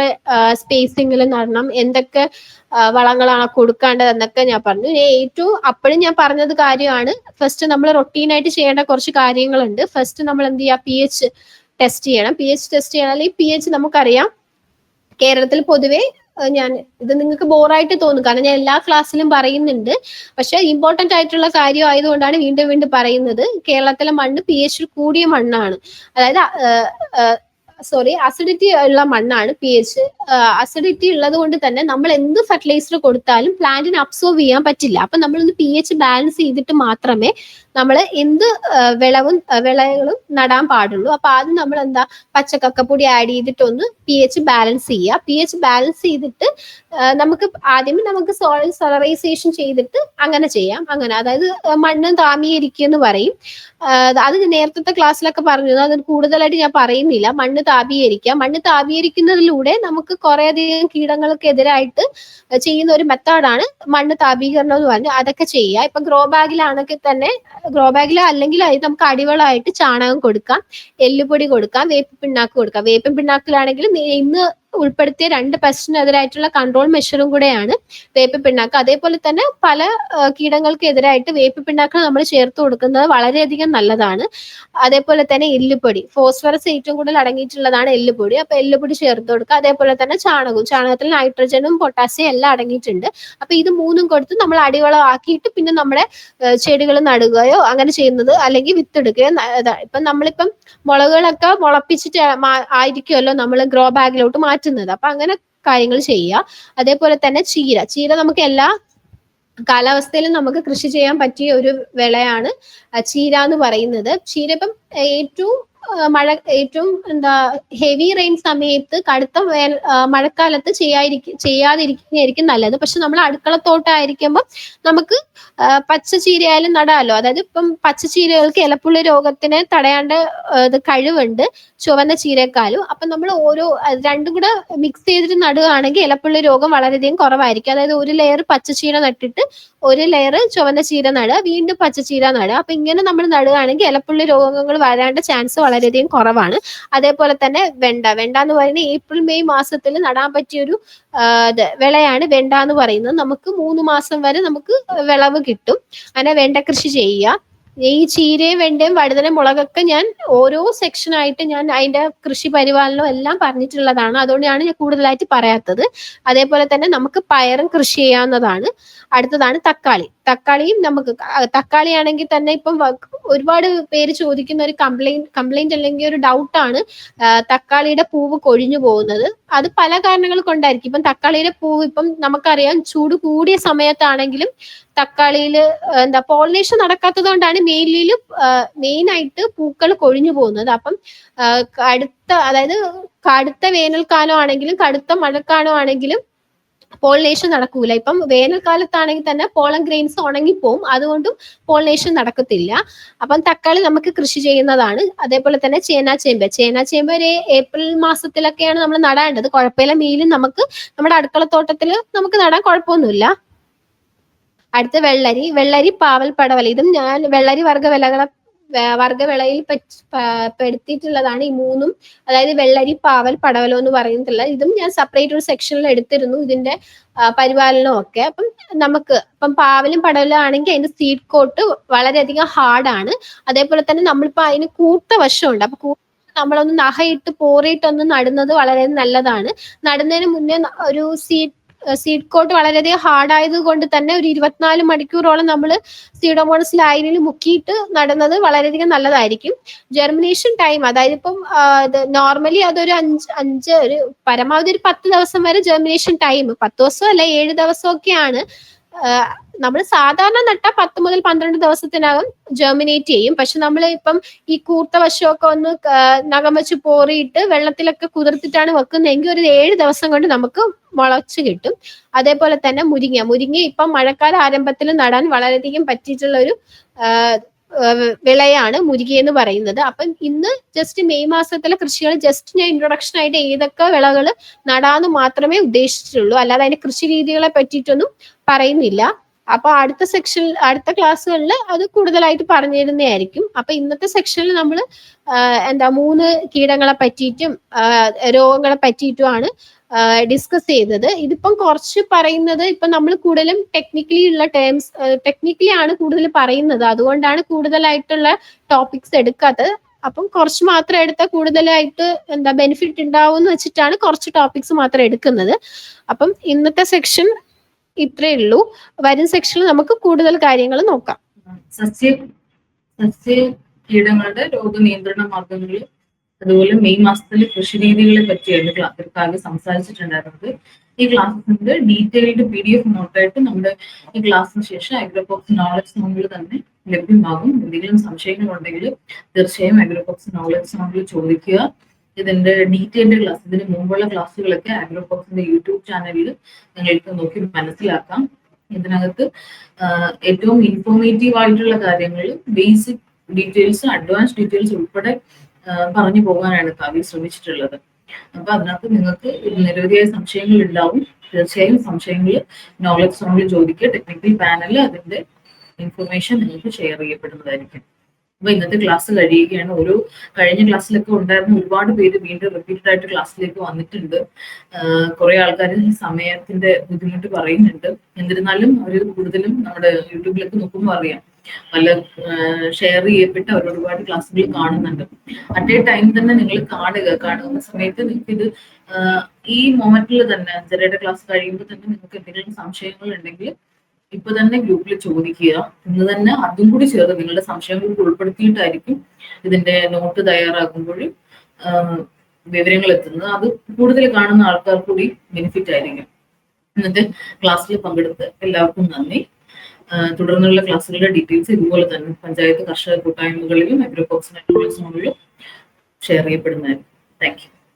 സ്പേസിങ്ങിൽ നടണം എന്തൊക്കെ വളങ്ങളാണ് കൊടുക്കേണ്ടത് എന്നൊക്കെ ഞാൻ പറഞ്ഞു. ഏറ്റവും അപ്പോഴും ഞാൻ പറഞ്ഞത് കാര്യമാണ് ഫസ്റ്റ് നമ്മൾ റൊട്ടീനായിട്ട് ചെയ്യേണ്ട കുറച്ച് കാര്യങ്ങളുണ്ട്. ഫസ്റ്റ് നമ്മൾ എന്ത് ചെയ്യുക പി എച്ച് ടെസ്റ്റ് ചെയ്യണം. പി എച്ച് ടെസ്റ്റ് ചെയ്യണം അല്ലെങ്കിൽ പി എച്ച് നമുക്കറിയാം കേരളത്തിൽ പൊതുവെ ഞാൻ ഇത് നിങ്ങൾക്ക് ബോറായിട്ട് തോന്നും. കാരണം ഞാൻ എല്ലാ ക്ലാസ്സിലും പറയുന്നുണ്ട്. പക്ഷെ ഇമ്പോർട്ടന്റ് ആയിട്ടുള്ള കാര്യം ആയതുകൊണ്ടാണ് വീണ്ടും വീണ്ടും പറയുന്നത്. കേരളത്തിലെ മണ്ണ് പി എച്ച് കൂടിയ മണ്ണാണ്. അതായത് സോറി അസിഡിറ്റി ഉള്ള മണ്ണാണ് പി എച്ച് അസിഡിറ്റി ഉള്ളത് കൊണ്ട് തന്നെ നമ്മൾ എന്ത് ഫെർട്ടിലൈസർ കൊടുത്താലും പ്ലാന്റിന് അബ്സോർവ് ചെയ്യാൻ പറ്റില്ല. അപ്പൊ നമ്മളൊന്ന് പി എച്ച് ബാലൻസ് ചെയ്തിട്ട് മാത്രമേ നമ്മൾ എന്ത് വിളവും വിളകളും നടാൻ പാടുള്ളൂ. അപ്പൊ ആദ്യം നമ്മൾ എന്താ പച്ചക്കക്കപ്പൊടി ആഡ് ചെയ്തിട്ടൊന്ന് പി എച്ച് ബാലൻസ് ചെയ്യുക. പി എച്ച് ബാലൻസ് ചെയ്തിട്ട് നമുക്ക് ആദ്യമേ നമുക്ക് സോയിൽ സോളറൈസേഷൻ ചെയ്തിട്ട് അങ്ങനെ ചെയ്യാം. അങ്ങനെ അതായത് മണ്ണ് താമീകരിക്കുക എന്ന് പറയും അത് നേരത്തെ ക്ലാസ്സിലൊക്കെ പറഞ്ഞു അത് കൂടുതലായിട്ട് ഞാൻ പറയുന്നില്ല. മണ്ണ് താപീകരിക്കുക മണ്ണ് താപീകരിക്കുന്നതിലൂടെ നമുക്ക് കുറേയധികം കീടങ്ങൾക്കെതിരായിട്ട് ചെയ്യുന്ന ഒരു മെത്തേഡാണ് മണ്ണ് താപീകരണം എന്ന് പറഞ്ഞാൽ അതൊക്കെ ചെയ്യുക. ഇപ്പൊ ഗ്രോ ബാഗിലാണെങ്കിൽ തന്നെ ഗ്രോ ബാഗിൽ അല്ലെങ്കിൽ അത് നമുക്ക് അടിവളമായിട്ട് ചാണകം കൊടുക്കാം എല്ലുപൊടി കൊടുക്കാം വേപ്പിൻ പിണ്ണാക്ക് കൊടുക്കാം. വേപ്പിൻ പിണ്ണാക്കിലാണെങ്കിൽ ഇന്ന് ഉൾപ്പെടുത്തിയ രണ്ട് പെസ്റ്റിനെതിരായിട്ടുള്ള കൺട്രോൾ മെഷറും കൂടെയാണ് വേപ്പ് പിണ്ണാക്ക് അതേപോലെ തന്നെ പല കീടങ്ങൾക്ക് കീടങ്ങൾക്കെതിരായിട്ട് വേപ്പ് പിണ്ണാക്ക് നമ്മൾ ചേർത്ത് കൊടുക്കുന്നത് വളരെയധികം നല്ലതാണ്. അതേപോലെ തന്നെ എല്ലുപൊടി. ഫോസ്ഫറസ് ഏറ്റവും കൂടുതൽ അടങ്ങിയിട്ടുള്ളതാണ് എല്ലുപൊടി. അപ്പൊ എല്ലുപൊടി ചേർത്ത് കൊടുക്കുക. അതേപോലെ തന്നെ ചാണകവും ചാണകത്തിൽ നൈട്രജനും പൊട്ടാസ്യം എല്ലാം അടങ്ങിയിട്ടുണ്ട്. അപ്പൊ ഇത് മൂന്നും കൊടുത്ത് നമ്മൾ അടിവളം ആക്കിയിട്ട് പിന്നെ നമ്മുടെ ചെടികൾ നടുകയോ അങ്ങനെ ചെയ്യുന്നത് അല്ലെങ്കിൽ വിത്തെടുക്കുകയോ ഇപ്പൊ നമ്മളിപ്പം മുളകുകളൊക്കെ മുളപ്പിച്ചിട്ട് ആയിരിക്കുമല്ലോ നമ്മൾ ഗ്രോ ബാഗിലോട്ട് മാറ്റുന്നത്. അപ്പൊ അങ്ങനെ കാര്യങ്ങൾ ചെയ്യുക. അതേപോലെ തന്നെ ചീര. ചീര നമുക്ക് എല്ലാ കാലാവസ്ഥയിലും നമുക്ക് കൃഷി ചെയ്യാൻ പറ്റിയ ഒരു വിളയാണ് ചീര എന്ന് പറയുന്നത്. ചീര ഇപ്പം ഏറ്റവും മഴ ഏറ്റവും എന്താ ഹെവി റെയിൻ സമയത്ത് കടുത്ത വേൽ മഴക്കാലത്ത് ചെയ്യാതിരിക്കും ചെയ്യാതിരിക്കുന്നതായിരിക്കും നല്ലത്. പക്ഷെ നമ്മൾ അടുക്കളത്തോട്ടായിരിക്കുമ്പോൾ നമുക്ക് ആ, പച്ച ചീരയായാലും നടാലോ. അതായത് ഇപ്പം പച്ച ചീരകൾക്ക് ഇലപ്പുള്ളി രോഗത്തിനെ തടയാണ്ട് ഇത് കഴിവുണ്ട് ചുവന്ന ചീരക്കാലും. അപ്പൊ നമ്മൾ ഓരോ രണ്ടും കൂടെ മിക്സ് ചെയ്തിട്ട് നടുകയാണെങ്കിൽ ഇലപ്പുള്ള രോഗം വളരെയധികം കുറവായിരിക്കും. അതായത് ഒരു ലെയർ പച്ചച്ചീര നട്ടിട്ട് ഒരു ലെയർ ചുവന്ന ചീര നടുക വീണ്ടും പച്ചച്ചീര നടുക. അപ്പൊ ഇങ്ങനെ നമ്മൾ നടുകയാണെങ്കിൽ ഇലപ്പുള്ള രോഗങ്ങൾ വരാണ്ട് ചാൻസ് വളരെയധികം കുറവാണ്. അതേപോലെ തന്നെ വെണ്ട. വെണ്ട എന്ന് പറയുന്നത് ഏപ്രിൽ മെയ് മാസത്തിൽ നടാൻ പറ്റിയൊരു വിളയാണ് വെണ്ട എന്ന് പറയുന്നത്. നമുക്ക് മൂന്ന് മാസം വരെ നമുക്ക് വിളവ് കിട്ടും. അങ്ങനെ വെണ്ട കൃഷി ചെയ്യുക. ഈ ചീരയും വെണ്ടയും വഴുതന മുളകൊക്കെ ഞാൻ ഓരോ സെക്ഷൻ ആയിട്ട് ഞാൻ അതിന്റെ കൃഷി പരിപാലനം എല്ലാം പറഞ്ഞിട്ടുള്ളതാണ്. അതുകൊണ്ടാണ് ഞാൻ കൂടുതലായിട്ട് പറയാത്തത്. അതേപോലെ തന്നെ നമുക്ക് പയറും കൃഷി ചെയ്യാവുന്നതാണ്. അടുത്തതാണ് തക്കാളി. തക്കാളിയും നമുക്ക് തക്കാളി ആണെങ്കിൽ തന്നെ ഇപ്പം ഒരുപാട് പേര് ചോദിക്കുന്ന ഒരു കംപ്ലൈന്റ് കംപ്ലൈന്റ് അല്ലെങ്കിൽ ഒരു ഡൗട്ടാണ് തക്കാളിയുടെ പൂവ് കൊഴിഞ്ഞു പോകുന്നത്. അത് പല കാരണങ്ങൾ കൊണ്ടായിരിക്കും. ഇപ്പം തക്കാളിയുടെ പൂവ് ഇപ്പം നമുക്കറിയാം ചൂട് കൂടിയ സമയത്താണെങ്കിലും തക്കാളിയിൽ എന്താ പോളിനേഷൻ നടക്കാത്തത് കൊണ്ടാണ് മെയിനിൽ മെയിൻ ആയിട്ട് പൂക്കൾ കൊഴിഞ്ഞു പോകുന്നത്. അപ്പം കടുത്ത അതായത് കടുത്ത വേനൽക്കാലം ആണെങ്കിലും കടുത്ത മഴക്കാലം ആണെങ്കിലും പോളിനേഷൻ നടക്കൂല. ഇപ്പം വേനൽക്കാലത്താണെങ്കിൽ തന്നെ പോളൻ ഗ്രെയിൻസ് ഉണങ്ങിപ്പോവും. അതുകൊണ്ടും പോളിനേഷൻ നടക്കത്തില്ല. അപ്പം തക്കാളി നമുക്ക് കൃഷി ചെയ്യുന്നതാണ്. അതേപോലെ തന്നെ ചേന ചേമ്പ്. ചേന ചേമ്പ് ഒരു ഏപ്രിൽ മാസത്തിലൊക്കെയാണ് നമ്മൾ നടേണ്ടത് കുഴപ്പമില്ല. മീലും നമുക്ക് നമ്മുടെ അടുക്കളത്തോട്ടത്തിൽ നമുക്ക് നടാൻ കുഴപ്പമൊന്നുമില്ല. അടുത്ത വെള്ളരി വെള്ളരി പാവൽ പടവല. ഇതും ഞാൻ വെള്ളരി വർഗ വിലകളെ വേ- വർഗവിളയിൽ പെടുത്തിയിട്ടുള്ളതാണ് ഈ മൂന്നും. അതായത് വെള്ളരി പാവൽ പടവലോ എന്ന് പറയുന്നില്ല ഇതും ഞാൻ സെപ്പറേറ്റ് ഒരു സെക്ഷനിൽ എടുത്തിരുന്നു ഇതിന്റെ പരിപാലനവും ഒക്കെ. അപ്പം നമുക്ക് ഇപ്പം പാവലും പടവലും ആണെങ്കിൽ അതിന്റെ സീഡ് കോട്ട് വളരെയധികം ഹാർഡാണ് അതേപോലെ തന്നെ നമ്മളിപ്പോ അതിന് കൂട്ട വശമുണ്ട്. അപ്പൊ നമ്മളൊന്ന് നഹയിട്ട് പോറിയിട്ടൊന്ന് നടുന്നത് വളരെ നല്ലതാണ്. നടുന്നതിന് മുന്നേ ഒരു സീഡ് സീഡ് കോട്ട് വളരെയധികം ഹാർഡ് ആയത് കൊണ്ട് തന്നെ ഒരു ഇരുപത്തിനാല് മണിക്കൂറോളം നമ്മൾ സീഡോമോണസ് ലൈനിൽ മുക്കിയിട്ട് നടുന്നത് വളരെയധികം നല്ലതായിരിക്കും. ജെർമിനേഷൻ ടൈം അതായത് ഇപ്പം നോർമലി അതൊരു അഞ്ച് അഞ്ച് ഒരു പരമാവധി ഒരു പത്ത് ദിവസം വരെ ജെർമിനേഷൻ ടൈം പത്ത് ദിവസം അല്ല ഏഴ് ദിവസമൊക്കെയാണ് നമ്മൾ സാധാരണ നട്ട പത്ത് മുതൽ പന്ത്രണ്ട് ദിവസത്തിനകം ജെർമിനേറ്റ് ചെയ്യും. പക്ഷെ നമ്മൾ ഇപ്പം ഈ കൂർത്ത വശമൊക്കെ ഒന്ന് നഖം വെച്ച് പോറിയിട്ട് വെള്ളത്തിലൊക്കെ കുതിർത്തിട്ടാണ് വെക്കുന്നതെങ്കിൽ ഒരു ഏഴ് ദിവസം കൊണ്ട് നമുക്ക് മുളച്ച് കിട്ടും. അതേപോലെ തന്നെ മുരിങ്ങ. മുരിങ്ങ ഇപ്പം മഴക്കാല ആരംഭത്തിൽ നടാൻ വളരെയധികം പറ്റിയിട്ടുള്ള ഒരു വിളയാണ് മുരിങ്ങ എന്ന് പറയുന്നത്. അപ്പം ഇന്ന് ജസ്റ്റ് മെയ് മാസത്തിലെ കൃഷികൾ ജസ്റ്റ് ഞാൻ ഇൻട്രൊഡക്ഷൻ ആയിട്ട് ഏതൊക്കെ വിളകൾ നടാന്ന് മാത്രമേ ഉദ്ദേശിച്ചിട്ടുള്ളൂ. അല്ലാതെ അതിന്റെ കൃഷി രീതികളെ പറ്റിയിട്ടൊന്നും പറയുന്നില്ല. അപ്പൊ അടുത്ത സെക്ഷൻ അടുത്ത ക്ലാസ്സുകളിൽ അത് കൂടുതലായിട്ട് പറഞ്ഞു തരുന്നതായിരിക്കും അപ്പൊ ഇന്നത്തെ സെക്ഷനിൽ നമ്മൾ എന്താ മൂന്ന് കീടങ്ങളെ പറ്റിയിട്ടും രോഗങ്ങളെ പറ്റിയിട്ടുമാണ് ഡിസ്കസ് ചെയ്തത്. ഇതിപ്പം കുറച്ച് പറയുന്നത് ഇപ്പൊ നമ്മൾ കൂടുതലും ടെക്നിക്കലി ഉള്ള ടേംസ് ടെക്നിക്കലി ആണ് കൂടുതൽ പറയുന്നത്. അതുകൊണ്ടാണ് കൂടുതലായിട്ടുള്ള ടോപ്പിക്സ് എടുക്കാത്തത്. അപ്പം കുറച്ച് മാത്രം എടുത്താൽ കൂടുതലായിട്ട് എന്താ ബെനിഫിറ്റ് ഉണ്ടാവും എന്ന് വെച്ചിട്ടാണ് കുറച്ച് ടോപ്പിക്സ് മാത്രം എടുക്കുന്നത്. അപ്പം ഇന്നത്തെ സെക്ഷൻ ഇത്രയേ ഉള്ളൂ. വരും സെക്ഷനിൽ നമുക്ക് കൂടുതൽ കാര്യങ്ങൾ നോക്കാം. സസ്യ സസ്യ കീടങ്ങളുടെ രോഗനിയന്ത്രണ മാർഗങ്ങൾ അതുപോലെ മെയ് മാസത്തിലെ കൃഷി രീതികളെ പറ്റിയായിരുന്നു ക്ലാസ്സിൽ കാര്യം സംസാരിച്ചിട്ടുണ്ടായിരുന്നത്. ഈ ക്ലാസ്സിന്റെ ഡീറ്റെയിൽഡ് പി ഡി എഫ് നോട്ടായിട്ട് നമ്മുടെ ഈ ക്ലാസ്സിന് ശേഷം അഗ്രോപോക്സ് നോളജ് സോണിൽ തന്നെ ലഭ്യമാകും. എന്തെങ്കിലും സംശയങ്ങളുണ്ടെങ്കിൽ തീർച്ചയായും അഗ്രോപോക്സ് നോളജ് സോണിൽ ചോദിക്കുക. ഇതിന്റെ ഡീറ്റെയിൽഡ് ക്ലാസ് ഇതിന് മുമ്പുള്ള ക്ലാസ്സുകളൊക്കെ ആഗ്രോഫോക്സിന്റെ യൂട്യൂബ് ചാനലിൽ നിങ്ങൾക്ക് നോക്കി മനസ്സിലാക്കാം. ഇതിനകത്ത് ഏറ്റവും ഇൻഫോർമേറ്റീവ് ആയിട്ടുള്ള കാര്യങ്ങൾ ബേസിക് ഡീറ്റെയിൽസ് അഡ്വാൻസ് ഡീറ്റെയിൽസ് ഉൾപ്പെടെ പറഞ്ഞു പോകാനാണ് കാവ്യ ശ്രമിച്ചിട്ടുള്ളത്. അപ്പൊ അതിനകത്ത് നിങ്ങൾക്ക് നിരവധിയായ സംശയങ്ങൾ ഉണ്ടാവും. തീർച്ചയായും സംശയങ്ങൾ നോളജ് സോണിൽ ചോദിക്കുക. ടെക്നിക്കൽ പാനലിൽ അതിന്റെ ഇൻഫർമേഷൻ നിങ്ങൾക്ക് ഷെയർ ചെയ്യപ്പെടുന്നതായിരിക്കും. അപ്പൊ ഇന്നത്തെ ക്ലാസ് കഴിയുകയാണ് ഒരു കഴിഞ്ഞ ക്ലാസ്സിലൊക്കെ ഉണ്ടായിരുന്ന ഒരുപാട് പേര് വീണ്ടും റിപ്പീറ്റഡ് ആയിട്ട് ക്ലാസ്സിലേക്ക് വന്നിട്ടുണ്ട്. കുറെ ആൾക്കാർ സമയത്തിന്റെ ബുദ്ധിമുട്ട് പറയുന്നുണ്ട്. എന്നിരുന്നാലും അവർ കൂടുതലും നമ്മുടെ യൂട്യൂബിലൊക്കെ നോക്കുമ്പോൾ അറിയാം. പല ഷെയർ ചെയ്യപ്പെട്ട് അവർ ഒരുപാട് ക്ലാസ്സുകൾ കാണുന്നുണ്ട്. അറ്റ് എ ടൈം തന്നെ നിങ്ങൾ കാണുക. കാണുന്ന സമയത്ത് നിങ്ങൾക്ക് ഇത് ഈ മൊമെന്റിൽ തന്നെ അഞ്ചരയുടെ ക്ലാസ് കഴിയുമ്പോൾ തന്നെ നിങ്ങൾക്ക് എന്തെങ്കിലും സംശയങ്ങൾ ഉണ്ടെങ്കിൽ ഇപ്പൊ തന്നെ ഗ്രൂപ്പിൽ ചോദിക്കുക. ഇന്ന് തന്നെ അതും കൂടി ചേർത്ത് നിങ്ങളുടെ സംശയങ്ങൾ ഉൾപ്പെടുത്തിയിട്ടായിരിക്കും ഇതിന്റെ നോട്ട് തയ്യാറാക്കുമ്പോൾ വിവരങ്ങൾ എത്തുന്നത്. അത് കൂടുതൽ കാണുന്ന ആൾക്കാർ കൂടി ബെനിഫിറ്റ് ആയിരിക്കും. ഇന്നത്തെ ക്ലാസ്സിൽ പങ്കെടുത്ത് എല്ലാവർക്കും നന്ദി. തുടർന്നുള്ള ക്ലാസ്സുകളുടെ ഡീറ്റെയിൽസ് ഇതുപോലെ തന്നെ പഞ്ചായത്ത് കർഷക കൂട്ടായ്മകളിലും അഗ്രോപോക്സ് പോക്സിനും ഷെയർ ചെയ്യപ്പെടുന്നതായിരിക്കും. Thank you